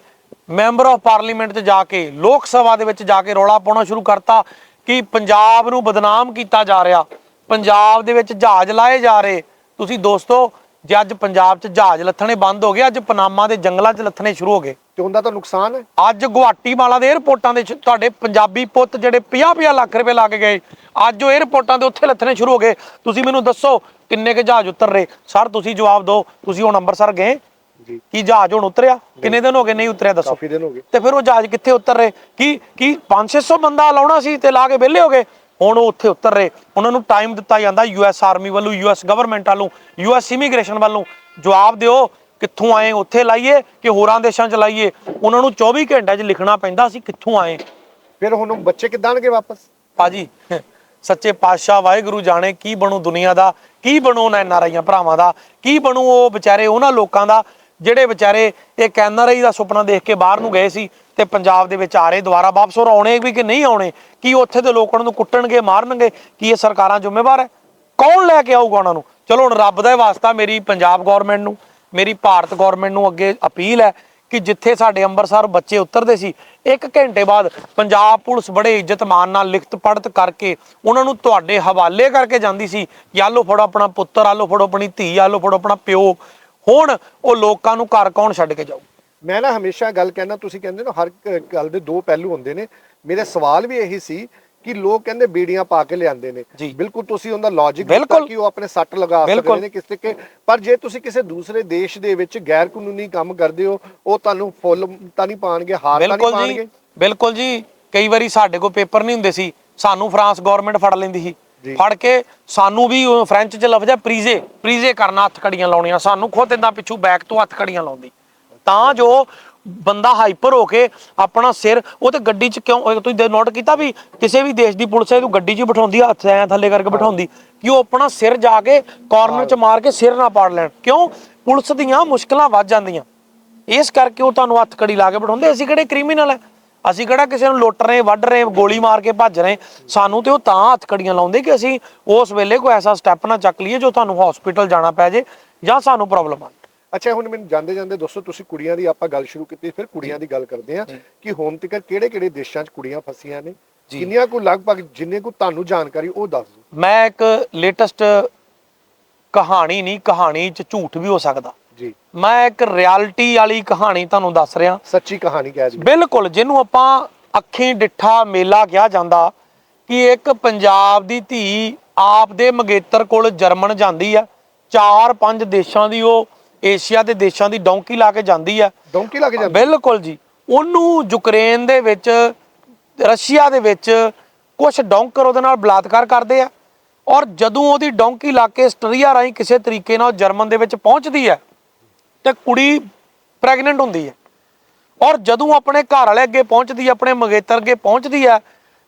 ਮੈਂਬਰ ਆਫ ਪਾਰਲੀਮੈਂਟ 'ਚ ਜਾ ਕੇ ਲੋਕ ਸਭਾ ਦੇ ਵਿੱਚ ਜਾ ਕੇ ਰੌਲਾ ਪਾਉਣਾ ਸ਼ੁਰੂ ਕਰਤਾ ਕਿ ਪੰਜਾਬ ਨੂੰ ਬਦਨਾਮ ਕੀਤਾ ਜਾ ਰਿਹਾ। ਪੰਜਾਬ ਦੇ ਵਿੱਚ ਜਹਾਜ਼ ਲਾਏ ਜਾ ਰਹੇ। ਤੁਸੀਂ ਦੋਸਤੋ ਜੇ ਅੱਜ ਪੰਜਾਬ 'ਚ ਜਹਾਜ਼ ਲੱਥਣੇ ਬੰਦ ਹੋ ਗਏ ਅੱਜ ਪਨਾਮਾ ਦੇ ਜੰਗਲਾਂ 'ਚ ਲੱਥਣੇ ਸ਼ੁਰੂ ਹੋ ਗਏ। ਤੇ ਉਹਦਾ ਤਾਂ ਨੁਕਸਾਨ ਹੈ? ਅੱਜ ਗੁਹਾਟੀ ਮਾਲਾ ਦੇ 에ਅਰਪੋਰਟਾਂ ਦੇ ਵਿੱਚ ਤੁਹਾਡੇ ਪੰਜਾਬੀ ਪੁੱਤ ਜਿਹੜੇ 50-50 ਲੱਖ ਰੁਪਏ ਲਾ ਕੇ ਗਏ ਅੱਜ ਉਹ 에ਅਰਪੋਰਟਾਂ ਦੇ ਉੱਥੇ ਲੱਥਣੇ ਸ਼ੁਰੂ ਹੋ ਗਏ। ਤੁਸੀਂ ਮੈਨੂੰ ਦੱਸੋ ਕਿੰਨੇ ਕੇ ਜਹਾਜ਼ ਉਤਰ ਰਹੇ? ਸਰ ਤੁਸੀਂ ਜਵਾਬ ਦਿਓ ਤੁਸੀਂ ਹੁਣ ਅੰਮ੍ਰਿਤਸਰ ਗਏ? ਜੀ। ਕੀ ਜਹਾਜ਼ ਹੁਣ ਉਤਰਿਆ? ਕਿੰਨੇ ਦਿਨ ਹੋ ਗਏ ਨਹੀਂ ਉਤਰਿਆ ਦੱਸੋ। ਕਾਫੀ ਦਿਨ ਹੋ ਗਏ। ਤੇ ਫਿਰ ਉਹ ਜਹਾਜ਼ ਕਿੱਥੇ ਉਤਰ ਰਹੇ? ਕੀ ਕੀ 5-600 ਬੰਦਾ ਲਾਉਣਾ ਸੀ ਤੇ ਲਾ ਕੇ ਵਿਹਲੇ ਹੋ ਗਏ? ਹੁਣ ਉਹ ਉੱਥੇ ਉਤਰ ਰਹੇ। ਉਹਨਾਂ ਨੂੰ ਟਾਈਮ ਦਿੱਤਾ ਜਾਂਦਾ ਯੂਐਸ ਆਰਮੀ ਵੱਲੋਂ ਯੂਐਸ ਗਵਰਨਮੈਂਟ ਵੱਲੋਂ ਯੂਐਸ ਇਮੀਗ੍ਰੇਸ਼ਨ ਵੱਲੋਂ। ਜਵਾਬ ਦਿਓ ਕਿੱਥੋਂ ਆਏ ਉੱਥੇ ਲਾਈਏ ਕਿ ਹੋਰਾਂ ਦੇਸ਼ਾਂ 'ਚ ਲਾਈਏ? ਉਹਨਾਂ ਨੂੰ 24 ਘੰਟਿਆਂ 'ਚ ਲਿਖਣਾ ਪੈਂਦਾ ਸੀ ਕਿੱਥੋਂ ਆਏ। ਫਿਰ ਹੁਣ ਉਹ ਬੱਚੇ ਕਿੱਦਾਂ ਆਣਗੇ ਵਾਪਸ? ਭਾਜੀ ਸੱਚੇ ਪਾਤਸ਼ਾਹ ਵਾਹਿਗੁਰੂ ਜਾਣੇ ਕੀ ਬਣੂ ਦੁਨੀਆ ਦਾ ਕੀ ਬਣੂ ਉਹਨਾਂ ਐਨਆਰਆਈਆਂ ਭਰਾਵਾਂ ਦਾ ਕੀ ਬਣੂ ਉਹ ਵਿਚਾਰੇ ਉਹਨਾਂ ਲੋਕਾਂ ਦਾ? ਜਿਹੜੇ ਵਿਚਾਰੇ ਇੱਕ ਐਨਆਰਆਈ ਦਾ ਸੁਪਨਾ ਦੇਖ ਕੇ ਬਾਹਰ ਨੂੰ ਗਏ ਸੀ ਤੇ ਪੰਜਾਬ ਦੇ ਵਿੱਚ ਆ ਰਹੇ, ਦੁਬਾਰਾ ਵਾਪਸ ਹੋਰ ਆਉਣੇ ਵੀ ਕਿ ਨਹੀਂ ਆਉਣੇ? ਕੀ ਉੱਥੇ ਦੇ ਲੋਕਾਂ ਨੂੰ ਕੁੱਟਣਗੇ, ਮਾਰਨਗੇ? ਕੀ ਇਹ ਸਰਕਾਰਾਂ ਜ਼ਿੰਮੇਵਾਰ ਹੈ? ਕੌਣ ਲੈ ਕੇ ਆਊਗਾ ਉਹਨਾਂ ਨੂੰ? ਚਲੋ ਹੁਣ ਰੱਬ ਦਾ ਵਾਸਤਾ ਮੇਰੀ ਪੰਜਾਬ ਗਵਰਨਮੈਂਟ ਨੂੰ, ਮੇਰੀ ਭਾਰਤ ਗਵਰਨਮੈਂਟ ਨੂੰ ਅੱਗੇ ਅਪੀਲ ਹੈ ਕਿ ਜਿੱਥੇ ਸਾਡੇ ਅੰਮ੍ਰਿਤਸਰ ਬੱਚੇ ਉਤਰਦੇ ਸੀ, ਇੱਕ ਘੰਟੇ ਬਾਅਦ ਪੰਜਾਬ ਪੁਲਿਸ ਬੜੇ ਇੱਜ਼ਤ ਮਾਨ ਨਾਲ ਲਿਖਤ ਪੜਤ ਕਰਕੇ ਉਹਨਾਂ ਨੂੰ ਤੁਹਾਡੇ ਹਵਾਲੇ ਕਰਕੇ ਜਾਂਦੀ ਸੀ ਕਿ ਆਲੋ ਫੜੋ ਆਪਣਾ ਪੁੱਤਰ, ਆਲੋ ਫੜੋ ਆਪਣੀ ਧੀ, ਆਲੋ ਫੜੋ ਆਪਣਾ ਪਿਓ। ਹੁਣ ਉਹ ਲੋਕਾਂ ਨੂੰ ਘਰ ਕੌਣ ਛੱਡ ਕੇ ਜਾਊ ਮੈਂ ਨਾ ਹਮੇਸ਼ਾ ਗੱਲ ਕਹਿਣਾ ਤੁਸੀਂ ਕਹਿੰਦੇ ਨਾ ਹਰ ਗੱਲ ਦੇ ਦੋ ਪਹਿਲੂ ਹੁੰਦੇ ਨੇ ਮੇਰੇ ਸਵਾਲ ਵੀ ਇਹੀ ਸੀ ਕਿ ਲੋਕ ਕਹਿੰਦੇ ਬੀੜੀਆਂ ਪਾ ਕੇ ਲਿਆਂਦੇ ਨੇ। ਬਿਲਕੁਲ ਤੁਸੀਂ ਉਹਦਾ ਲੌਜੀਕ ਬਿਲਕੁਲ। ਕਿ ਉਹ ਆਪਣੇ ਸੱਟ ਲਗਾ ਸਕਦੇ। ਨੇ ਕਿਸ ਤਰੀਕੇ ਪਰ ਜੇ ਤੁਸੀਂ ਕਿਸੇ ਦੂਸਰੇ ਦੇਸ਼ ਦੇ ਵਿੱਚ ਗੈਰ ਕਾਨੂੰਨੀ ਕੰਮ ਕਰਦੇ ਹੋ ਉਹ ਤੁਹਾਨੂੰ ਫੁੱਲ ਤਾਂ ਨਹੀਂ ਪਾਣਗੇ ਹਾਰ ਤਾਂ ਨਹੀਂ ਬਿਲਕੁਲ ਜੀ ਪਾਣਗੇ ਬਿਲਕੁਲ ਜੀ ਕਈ ਵਾਰੀ ਸਾਡੇ ਕੋਲ ਪੇਪਰ ਨਹੀਂ ਹੁੰਦੇ ਸੀ ਸਾਨੂੰ ਫਰਾਂਸ ਗਵਰਨਮੈਂਟ ਫੜ ਲੈਂਦੀ ਸੀ। ਫੜ ਕੇ ਸਾਨੂੰ ਵੀ ਉਹ ਫ੍ਰੈਂਚ ਚ ਲਫ਼ਜ਼ ਹੈ ਪ੍ਰੀਜ਼ੇ ਪ੍ਰੀਜ਼ੇ ਕਰਨਾ ਹੱਥ ਕੜੀਆਂ ਲਾਉਣੀਆਂ। ਸਾਨੂੰ ਖੁਦ ਇਦਾਂ ਪਿੱਛੂ ਬੈਕ ਤੋਂ ਹੱਥ ਕੜੀਆਂ ਲਾਉਂਦੀ। ਤਾਂ ਜੋ ਬੰਦਾ ਹਾਈਪਰ ਹੋ ਕੇ ਆਪਣਾ ਸਿਰ, ਉਹ ਤੇ ਗੱਡੀ 'ਚ ਕਿਉਂ ਤੁਸੀਂ ਨੋਟ ਕੀਤਾ ਵੀ ਕਿਸੇ ਵੀ ਦੇਸ਼ ਦੀ ਪੁਲਿਸ ਇਹਨੂੰ ਗੱਡੀ 'ਚ ਬਿਠਾਉਂਦੀ ਹੱਥ ਐ ਥੱਲੇ ਕਰਕੇ ਬਿਠਾਉਂਦੀ। ਕਿ ਉਹ ਆਪਣਾ ਸਿਰ ਜਾ ਕੇ ਕਾਰਨਰ 'ਚ ਮਾਰ ਕੇ ਸਿਰ ਨਾ ਪਾੜ ਲੈਣ। ਕਿਉਂ? ਪੁਲਿਸ ਦੀਆਂ ਮੁਸ਼ਕਲਾਂ ਵੱਧ ਜਾਂਦੀਆਂ। ਇਸ ਕਰਕੇ ਉਹ ਤੁਹਾਨੂੰ ਹੱਥ ਕੜੀ ਲਾ ਕੇ ਬਿਠਾਉਂਦੇ। ਅਸੀਂ ਕਿਹੜੇ ਕ੍ਰਿਮੀਨਲ ਐ ਅਸੀਂ ਕਿਹੜਾ ਕਿਸੇ ਨੂੰ ਲੁੱਟ ਰਹੇ ਵੱਢ ਰਹੇ ਗੋਲੀ ਮਾਰ ਕੇ ਭੱਜ ਰਹੇ ਸਾਨੂੰ ਤੇ ਉਹ ਤਾਂ ਹੱਥ ਕੜੀਆਂ ਲਾਉਂਦੇ ਕਿ ਅਸੀਂ ਉਸ ਵੇਲੇ ਕੋਈ ਐਸਾ ਸਟੈਪ ਨਾ ਚੱਕ ਲਈਏ ਜੋ ਤੁਹਾਨੂੰ ਹਸਪੀਟਲ ਜਾਣਾ ਪੈ ਜੇ ਜਾਂ ਸਾਨੂੰ ਪ੍ਰੋਬਲਮ ਆ ਅੱਛਾ ਹੁਣ ਮੈਨੂੰ ਜਾਂਦੇ ਜਾਂਦੇ ਦੋਸਤੋ ਤੁਸੀਂ ਕੁੜੀਆਂ ਦੀ ਆਪਾਂ ਗੱਲ ਸ਼ੁਰੂ ਕੀਤੀ ਫਿਰ ਕੁੜੀਆਂ ਦੀ ਗੱਲ ਕਰਦੇ ਹਾਂ ਕਿ ਹੁਣ ਤੱਕ ਕਿਹੜੇ ਕਿਹੜੇ ਦੇਸ਼ਾਂ 'ਚ ਕੁੜੀਆਂ ਫਸੀਆਂ ਨੇ। ਕਿੰਨੀਆਂ ਕੋ ਲਗਭਗ ਜਿੰਨੇ ਕੋ ਤੁਹਾਨੂੰ ਜਾਣਕਾਰੀ ਉਹ ਦੱਸ ਦਿਓ। ਮੈਂ ਇੱਕ ਲੇਟੈਸਟ ਕਹਾਣੀ ਨਹੀਂ ਕਹਾਣੀ 'ਚ ਝੂਠ ਵੀ ਹੋ ਸਕਦਾ। ਜੀ। ਮੈਂ ਇੱਕ ਰਿਐਲਿਟੀ ਵਾਲੀ ਕਹਾਣੀ ਤੁਹਾਨੂੰ ਦੱਸ ਰਿਹਾ। ਸੱਚੀ ਕਹਾਣੀ ਕਹਿ ਜੀ ਬਿਲਕੁਲ ਜਿਹਨੂੰ ਆਪਾਂ ਅੱਖੀਂ ਡਿੱਠਾ ਮੇਲਾ ਕਿਹਾ ਜਾਂਦਾ ਕਿ ਇੱਕ ਪੰਜਾਬ ਦੀ ਧੀ ਆਪ ਦੇ ਮੰਗੇਤਰ ਕੋਲ ਜਰਮਨ ਜਾਂਦੀ ਆ। ਚਾਰ ਪੰਜ ਦੇਸ਼ਾਂ ਦੀ ਉਹ ਏਸ਼ੀਆ ਦੇ ਦੇਸ਼ਾਂ ਦੀ ਡੌਂਕੀ ਲਾ ਕੇ ਜਾਂਦੀ ਆ। ਡੌਂਕੀ ਲੱਗ ਜਾਂਦੀ। ਬਿਲਕੁਲ ਜੀ। ਉਹਨੂੰ ਯੂਕਰੇਨ ਦੇ ਵਿੱਚ ਰਸ਼ੀਆ ਦੇ ਵਿੱਚ ਕੁਝ ਡੌਂਕਰ ਉਹਦੇ ਨਾਲ ਬਲਾਤਕਾਰ ਕਰਦੇ ਆ। ਔਰ ਜਦੋਂ ਉਹਦੀ ਡੌਂਕੀ ਲਾ ਕੇ ਸਟਰੀਆ ਰਾਹੀਂ ਕਿਸੇ ਤਰੀਕੇ ਨਾਲ ਜਰਮਨ ਦੇ ਵਿੱਚ ਪਹੁੰਚਦੀ ਹੈ ਤੇ ਕੁੜੀ ਪ੍ਰੈਗਨੈਂਟ ਹੁੰਦੀ ਹੈ। ਔਰ ਜਦੋਂ ਆਪਣੇ ਘਰ ਵਾਲੇ ਅੱਗੇ ਪਹੁੰਚਦੀ ਹੈ, ਆਪਣੇ ਮੰਗੇਤਰ ਅੱਗੇ ਪਹੁੰਚਦੀ ਹੈ,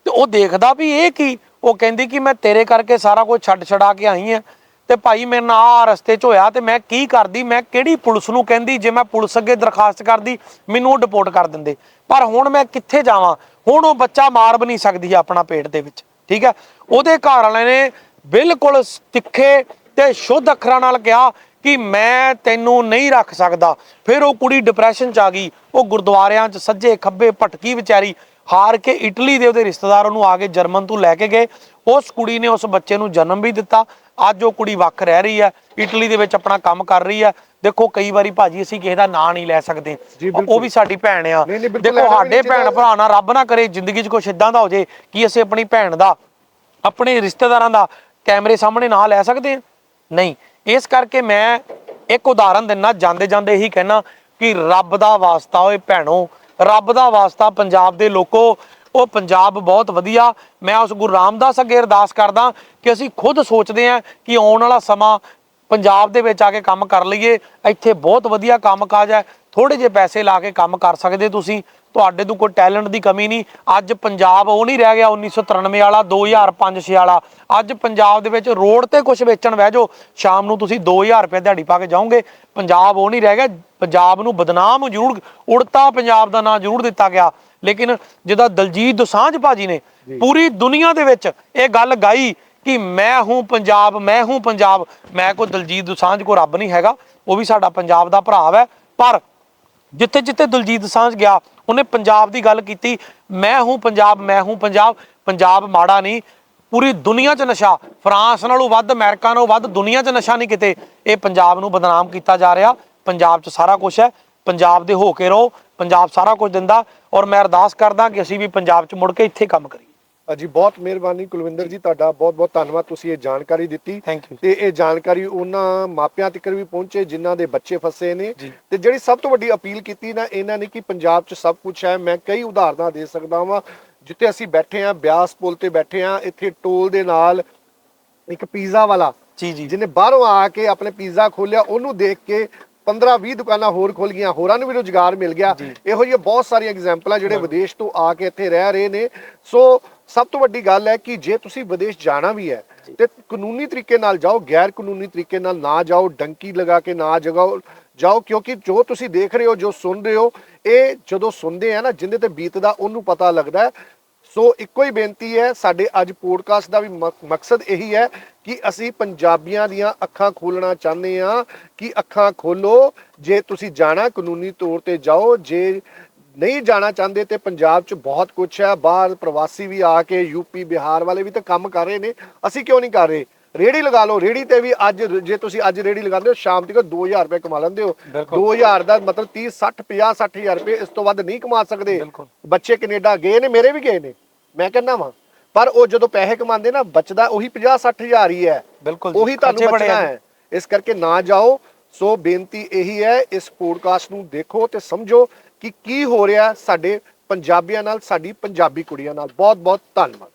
ਤੇ ਉਹ ਦੇਖਦਾ ਵੀ ਇਹ ਕੀ? ਉਹ ਕਹਿੰਦੀ ਕਿ ਮੈਂ ਤੇਰੇ ਕਰਕੇ ਸਾਰਾ ਕੁਝ ਛੱਡ ਛਡਾ ਕੇ ਆਈ ਹਾਂ ਤੇ ਭਾਈ ਮੇਰੇ ਨਾਲ ਆ ਰਸਤੇ 'ਚ ਹੋਇਆ ਤੇ ਮੈਂ ਕੀ ਕਰਦੀ? ਮੈਂ ਕਿਹੜੀ ਪੁਲਿਸ ਨੂੰ ਕਹਿੰਦੀ ਜੇ ਮੈਂ ਪੁਲਿਸ ਅੱਗੇ ਦਰਖਾਸਤ ਕਰਦੀ, ਮੈਨੂੰ ਉਹ ਡਿਪੋਰਟ ਕਰ ਦਿੰਦੇ। ਪਰ ਹੁਣ ਮੈਂ ਕਿੱਥੇ ਜਾਵਾਂ? ਹੁਣ ਉਹ ਬੱਚਾ ਮਾਰ ਵੀ ਨਹੀਂ ਸਕਦੀ ਆਪਣਾ ਪੇਟ ਦੇ ਵਿੱਚ। ਠੀਕ ਹੈ? ਉਹਦੇ ਘਰ ਵਾਲਿਆਂ ਨੇ ਬਿਲਕੁਲ ਤਿੱਖੇ ਤੇ ਸ਼ੁੱਧ ਅੱਖਰਾਂ ਨਾਲ ਕਿਹਾ ਕਿ ਮੈਂ ਤੈਨੂੰ ਨਹੀਂ ਰੱਖ ਸਕਦਾ। ਫਿਰ ਉਹ ਕੁੜੀ ਡਿਪਰੈਸ਼ਨ ਚ ਆ ਗਈ। ਉਹ ਗੁਰਦੁਆਰਿਆਂ ਚ ਸੱਜੇ ਖੱਬੇ ਭਟਕੀ ਵਿਚਾਰੀ ਹਾਰ ਕੇ ਇਟਲੀ ਦੇ ਉਹਦੇ ਰਿਸ਼ਤੇਦਾਰ ਉਹਨੂੰ ਆ ਕੇ ਜਰਮਨ ਤੋਂ ਲੈ ਕੇ ਗਏ। ਉਸ ਕੁੜੀ ਨੇ ਉਸ ਬੱਚੇ ਨੂੰ ਜਨਮ ਵੀ ਦਿੱਤਾ। ਅੱਜ ਉਹ ਕੁੜੀ ਵੱਖ ਰਹਿ ਰਹੀ ਹੈ। ਇਟਲੀ ਦੇ ਵਿੱਚ ਆਪਣਾ ਕੰਮ ਕਰ ਰਹੀ ਹੈ। ਦੇਖੋ ਕਈ ਵਾਰੀ ਭਾਜੀ ਅਸੀਂ ਕਿਸੇ ਦਾ ਨਾਂ ਨਹੀਂ ਲੈ ਸਕਦੇ। ਉਹ। ਵੀ ਸਾਡੀ ਭੈਣ ਆ। ਦੇਖੋ ਸਾਡੇ ਭੈਣ। ਭਰਾ ਨਾਲ ਰੱਬ ਨਾ ਕਰੇ। ਜ਼ਿੰਦਗੀ 'ਚ ਕੁਛ ਇਦਾਂ ਦਾ ਹੋ ਜੇ ਕਿ ਅਸੀਂ ਆਪਣੀ ਭੈਣ ਦਾ ਆਪਣੇ ਰਿਸ਼ਤੇਦਾਰਾਂ ਦਾ ਕੈਮਰੇ ਸਾਹਮਣੇ ਨਾ ਲੈ ਸਕਦੇ ਹਾਂ। ਨਹੀਂ। ਇਸ ਕਰਕੇ ਮੈਂ ਇੱਕ ਉਦਾਹਰਨ ਦਿੰਨਾ, ਜਾਂਦੇ ਜਾਂਦੇ ਇਹੀ ਕਹਿਣਾ ਕਿ ਰੱਬ ਦਾ ਵਾਸਤਾ ਓਏ ਭੈਣੋ, ਰੱਬ ਦਾ ਵਾਸਤਾ ਪੰਜਾਬ ਦੇ ਲੋਕੋ, ਉਹ ਪੰਜਾਬ ਬਹੁਤ ਵਧੀਆ। ਮੈਂ ਉਸ ਗੁਰੂ ਰਾਮਦਾਸ ਅੱਗੇ ਅਰਦਾਸ ਕਰਦਾ ਕਿ ਅਸੀਂ ਖੁਦ ਸੋਚਦੇ ਹਾਂ ਕਿ ਆਉਣ ਵਾਲਾ ਸਮਾਂ ਪੰਜਾਬ ਦੇ ਵਿੱਚ ਆ ਕੇ ਕੰਮ ਕਰ ਲਈਏ, ਇੱਥੇ ਬਹੁਤ ਵਧੀਆ ਕੰਮ ਕਾਜ ਹੈ। ਥੋੜੇ ਜਿਹੇ ਪੈਸੇ ਲਾ ਕੇ ਕੰਮ ਕਰ ਸਕਦੇ ਤੁਸੀਂ। ਤੁਹਾਡੇ ਤੋਂ ਕੋਈ ਟੈਲੈਂਟ ਦੀ ਕਮੀ ਨਹੀਂ। ਅੱਜ ਪੰਜਾਬ ਉਹ ਨਹੀਂ ਰਹਿ ਗਿਆ 1993 ਵਾਲਾ 2005-6 ਵਾਲਾ। ਅੱਜ ਪੰਜਾਬ ਦੇ ਵਿੱਚ ਰੋਡ ਤੇ ਕੁਝ ਵੇਚਣ ਬਹਿ ਜਾਓ। ਸ਼ਾਮ ਨੂੰ ਤੁਸੀਂ 2000 ਰੁਪਏ ਦਿਹਾੜੀ ਪਾ ਕੇ ਜਾਓਗੇ। ਪੰਜਾਬ ਉਹ ਨਹੀਂ ਰਹਿ ਗਿਆ। ਪੰਜਾਬ ਨੂੰ ਬਦਨਾਮ ਜ਼ਰੂਰ ਉੜਤਾ ਪੰਜਾਬ ਦਾ ਨਾਂ ਜ਼ਰੂਰ ਦਿੱਤਾ ਗਿਆ। ਲੇਕਿਨ ਜਿਹਦਾ ਦਲਜੀਤ ਦੋਸਾਂਝ ਭਾਜੀ ਨੇ ਪੂਰੀ ਦੁਨੀਆ ਦੇ ਵਿੱਚ ਇਹ ਗੱਲ ਗਾਈ ਕਿ ਮੈਂ ਹੂੰ ਪੰਜਾਬ ਮੈਂ ਹੂੰ ਪੰਜਾਬ। ਮੈਂ ਕੋਈ ਦਲਜੀਤ ਦੋਸਾਂਝ ਕੋ ਰੱਬ ਨਹੀਂ ਹੈਗਾ। ਉਹ ਵੀ ਸਾਡਾ ਪੰਜਾਬ ਦਾ ਭਰਾ ਹੈ ਪਰ ਜਿੱਥੇ ਜਿੱਥੇ ਦਲਜੀਤ ਦੋਸਾਂਝ ਗਿਆ ਉਹਨੇ ਪੰਜਾਬ ਦੀ ਗੱਲ ਕੀਤੀ, ਮੈਂ ਹੂੰ ਪੰਜਾਬ, ਮੈਂ ਹੂੰ ਪੰਜਾਬ ਪੰਜਾਬ ਮਾੜਾ ਨਹੀਂ, ਪੂਰੀ ਦੁਨੀਆ 'ਚ ਨਸ਼ਾ, ਫਰਾਂਸ ਨਾਲੋਂ ਵੱਧ, ਅਮਰੀਕਾ ਨਾਲੋਂ ਵੱਧ ਦੁਨੀਆ 'ਚ ਨਸ਼ਾ ਨਹੀਂ ਕਿਤੇ, ਇਹ ਪੰਜਾਬ ਨੂੰ ਬਦਨਾਮ ਕੀਤਾ ਜਾ ਰਿਹਾ, ਪੰਜਾਬ 'ਚ ਸਾਰਾ ਕੁਝ ਹੈ, ਪੰਜਾਬ ਦੇ ਹੋ ਕੇ ਰਹੋ, ਪੰਜਾਬ ਸਾਰਾ ਕੁਝ ਦਿੰਦਾ ਔਰ ਮੈਂ ਅਰਦਾਸ ਕਰਦਾ ਕਿ ਅਸੀਂ ਵੀ ਪੰਜਾਬ 'ਚ ਮੁੜ ਕੇ ਇੱਥੇ ਕੰਮ ਕਰੀਏ। ਜੀ ਬਹੁਤ ਮਿਹਰਬਾਨੀ ਕੁਲਵਿੰਦਰ ਜੀ ਤੁਹਾਡਾ ਬਹੁਤ ਬਹੁਤ ਧੰਨਵਾਦ ਤੁਸੀਂ ਇਹ ਜਾਣਕਾਰੀ ਦਿੱਤੀ. ਤੇ ਇਹ ਜਾਣਕਾਰੀ ਉਹਨਾਂ ਮਾਪਿਆਂ ਤੱਕ ਵੀ ਪਹੁੰਚੇ ਜਿਨ੍ਹਾਂ ਦੇ ਬੱਚੇ ਫਸੇ ਨੇ। ਤੇ ਜਿਹੜੀ ਸਭ ਤੋਂ ਵੱਡੀ ਅਪੀਲ ਕੀਤੀ ਨਾ ਇਹਨਾਂ ਨੇ ਕਿ ਪੰਜਾਬ 'ਚ ਸਭ ਕੁਝ ਹੈ। ਮੈਂ ਕਈ ਉਦਾਹਰਨਾਂ ਦੇ ਸਕਦਾ ਹਾਂ ਜਿੱਥੇ ਅਸੀਂ ਬੈਠੇ ਹਾਂ ਬਿਆਸ ਪੁਲ ਤੇ ਬੈਠੇ ਹਾਂ ਇੱਥੇ ਟੋਲ ਦੇ ਨਾਲ ਇੱਕ ਪੀਜ਼ਾ ਵਾਲਾ ਜੀ ਜੀ। ਜਿਹਨੇ ਬਾਹਰੋਂ ਆ ਕੇ ਆਪਣੇ ਪੀਜ਼ਾ ਖੋਲਿਆ ਉਹਨੂੰ ਦੇਖ ਕੇ 15 20 ਦੁਕਾਨਾਂ ਹੋਰ ਖੁੱਲ ਗਈਆਂ ਹੋਰਾਂ ਨੂੰ ਵੀ ਰੋਜ਼ਗਾਰ ਮਿਲ ਗਿਆ। ਇਹੋ ਜਿਹੀਆਂ ਬਹੁਤ ਸਾਰੀਆਂ ਐਗਜ਼ਾਮਪਲਾਂ ਜਿਹੜੇ ਵਿਦੇਸ਼ ਤੋਂ ਆ ਕੇ ਇੱਥੇ ਰਹਿ ਰਹੇ ਨੇ। ਸੋ ਸਭ ਤੋਂ ਵੱਡੀ ਗੱਲ ਹੈ ਕਿ ਜੇ ਤੁਸੀਂ ਵਿਦੇਸ਼ ਜਾਣਾ ਵੀ ਹੈ ਤੇ ਕਾਨੂੰਨੀ ਤਰੀਕੇ ਨਾਲ ਜਾਓ ਗੈਰ ਕਾਨੂੰਨੀ ਤਰੀਕੇ ਨਾਲ ਨਾ ਜਾਓ ਡੰਕੀ ਲਗਾ ਕੇ ਨਾ ਜਗਾਓ ਜਾਓ ਕਿਉਂਕਿ ਜੋ ਤੁਸੀਂ ਦੇਖ ਰਹੇ ਹੋ ਜੋ ਸੁਣ ਰਹੇ ਹੋ ਇਹ ਜਦੋਂ ਸੁਣਦੇ ਆ ਨਾ ਜਿੰਦੇ ਤੇ ਬੀਤਦਾ ਉਹਨੂੰ ਪਤਾ ਲੱਗਦਾ ਹੈ। ਸੋ ਇੱਕੋ ਹੀ ਬੇਨਤੀ ਹੈ ਸਾਡੇ ਅੱਜ ਪੋਡਕਾਸਟ ਦਾ ਵੀ ਮਕ- ਮਕਸਦ ਇਹੀ ਹੈ ਕਿ ਅਸੀਂ ਪੰਜਾਬੀਆਂ ਦੀਆਂ ਅੱਖਾਂ ਖੋਲਣਾ ਚਾਹੁੰਦੇ ਆ ਕਿ ਅੱਖਾਂ ਖੋਲੋ। ਜੇ ਤੁਸੀਂ ਜਾਣਾ ਕਾਨੂੰਨੀ ਤੌਰ ਤੇ ਜਾਓ ਜੇ ਨਹੀਂ ਜਾਣਾ ਚਾਹੁੰਦੇ ਤੇ ਪੰਜਾਬ 'ਚ ਬਹੁਤ ਕੁਝ ਹੈ। ਬਾਹਰ ਪ੍ਰਵਾਸੀ ਵੀ ਆ ਕੇ ਯੂਪੀ ਬਿਹਾਰ ਵਾਲੇ ਵੀ ਤਾਂ ਕੰਮ ਕਰ ਰਹੇ ਨੇ। ਅਸੀਂ ਕਿਉਂ ਨਹੀਂ ਕਰ ਰਹੇ? ਰੇੜੀ ਲਗਾ ਲਓ। ਰੇੜੀ ਤੇ ਵੀ ਅੱਜ ਜੇ ਤੁਸੀਂ ਅੱਜ ਰੇੜੀ ਲਗਾਉਂਦੇ ਹੋ ਸ਼ਾਮ ਤੱਕ 2000 ਰੁਪਏ ਕਮਾ ਲੈਂਦੇ ਹੋ। ਬਿਲਕੁਲ। 2000 ਦਾ ਮਤਲਬ 30 60 50 60000 ਰੁਪਏ ਇਸ ਤੋਂ ਵੱਧ ਨਹੀਂ ਕਮਾ ਸਕਦੇ। ਬੱਚੇ ਕੈਨੇਡਾ ਗਏ ਨੇ ਮੇਰੇ ਵੀ ਗਏ ਨੇ। ਮੈਂ ਕਹਿੰਦਾ ਵਾਂ। ਪਰ ਉਹ ਜਦੋਂ ਪੈਸੇ ਕਮਾਉਂਦੇ ਨਾ ਬਚਦਾ ਉਹੀ 50 60000 ਹੀ ਹੈ। ਬਿਲਕੁਲ ਉਹੀ ਤੁਹਾਨੂੰ ਬਚਣਾ। ਹੈ। ਇਸ ਕਰਕੇ ਨਾ ਜਾਓ। ਸੋ ਬੇਨਤੀ ਇਹੀ ਹੈ ਇਸ ਪੋਡਕਾਸਟ ਨੂੰ ਦੇਖੋ ਤੇ ਸਮਝੋ ਕਿ ਕੀ ਹੋ ਰਿਹਾ ਸਾਡੇ ਪੰਜਾਬੀਆਂ ਨਾਲ ਸਾਡੀ ਪੰਜਾਬੀ ਕੁੜੀਆਂ ਨਾਲ? ਬਹੁਤ ਬਹੁਤ ਧੰਨਵਾਦ।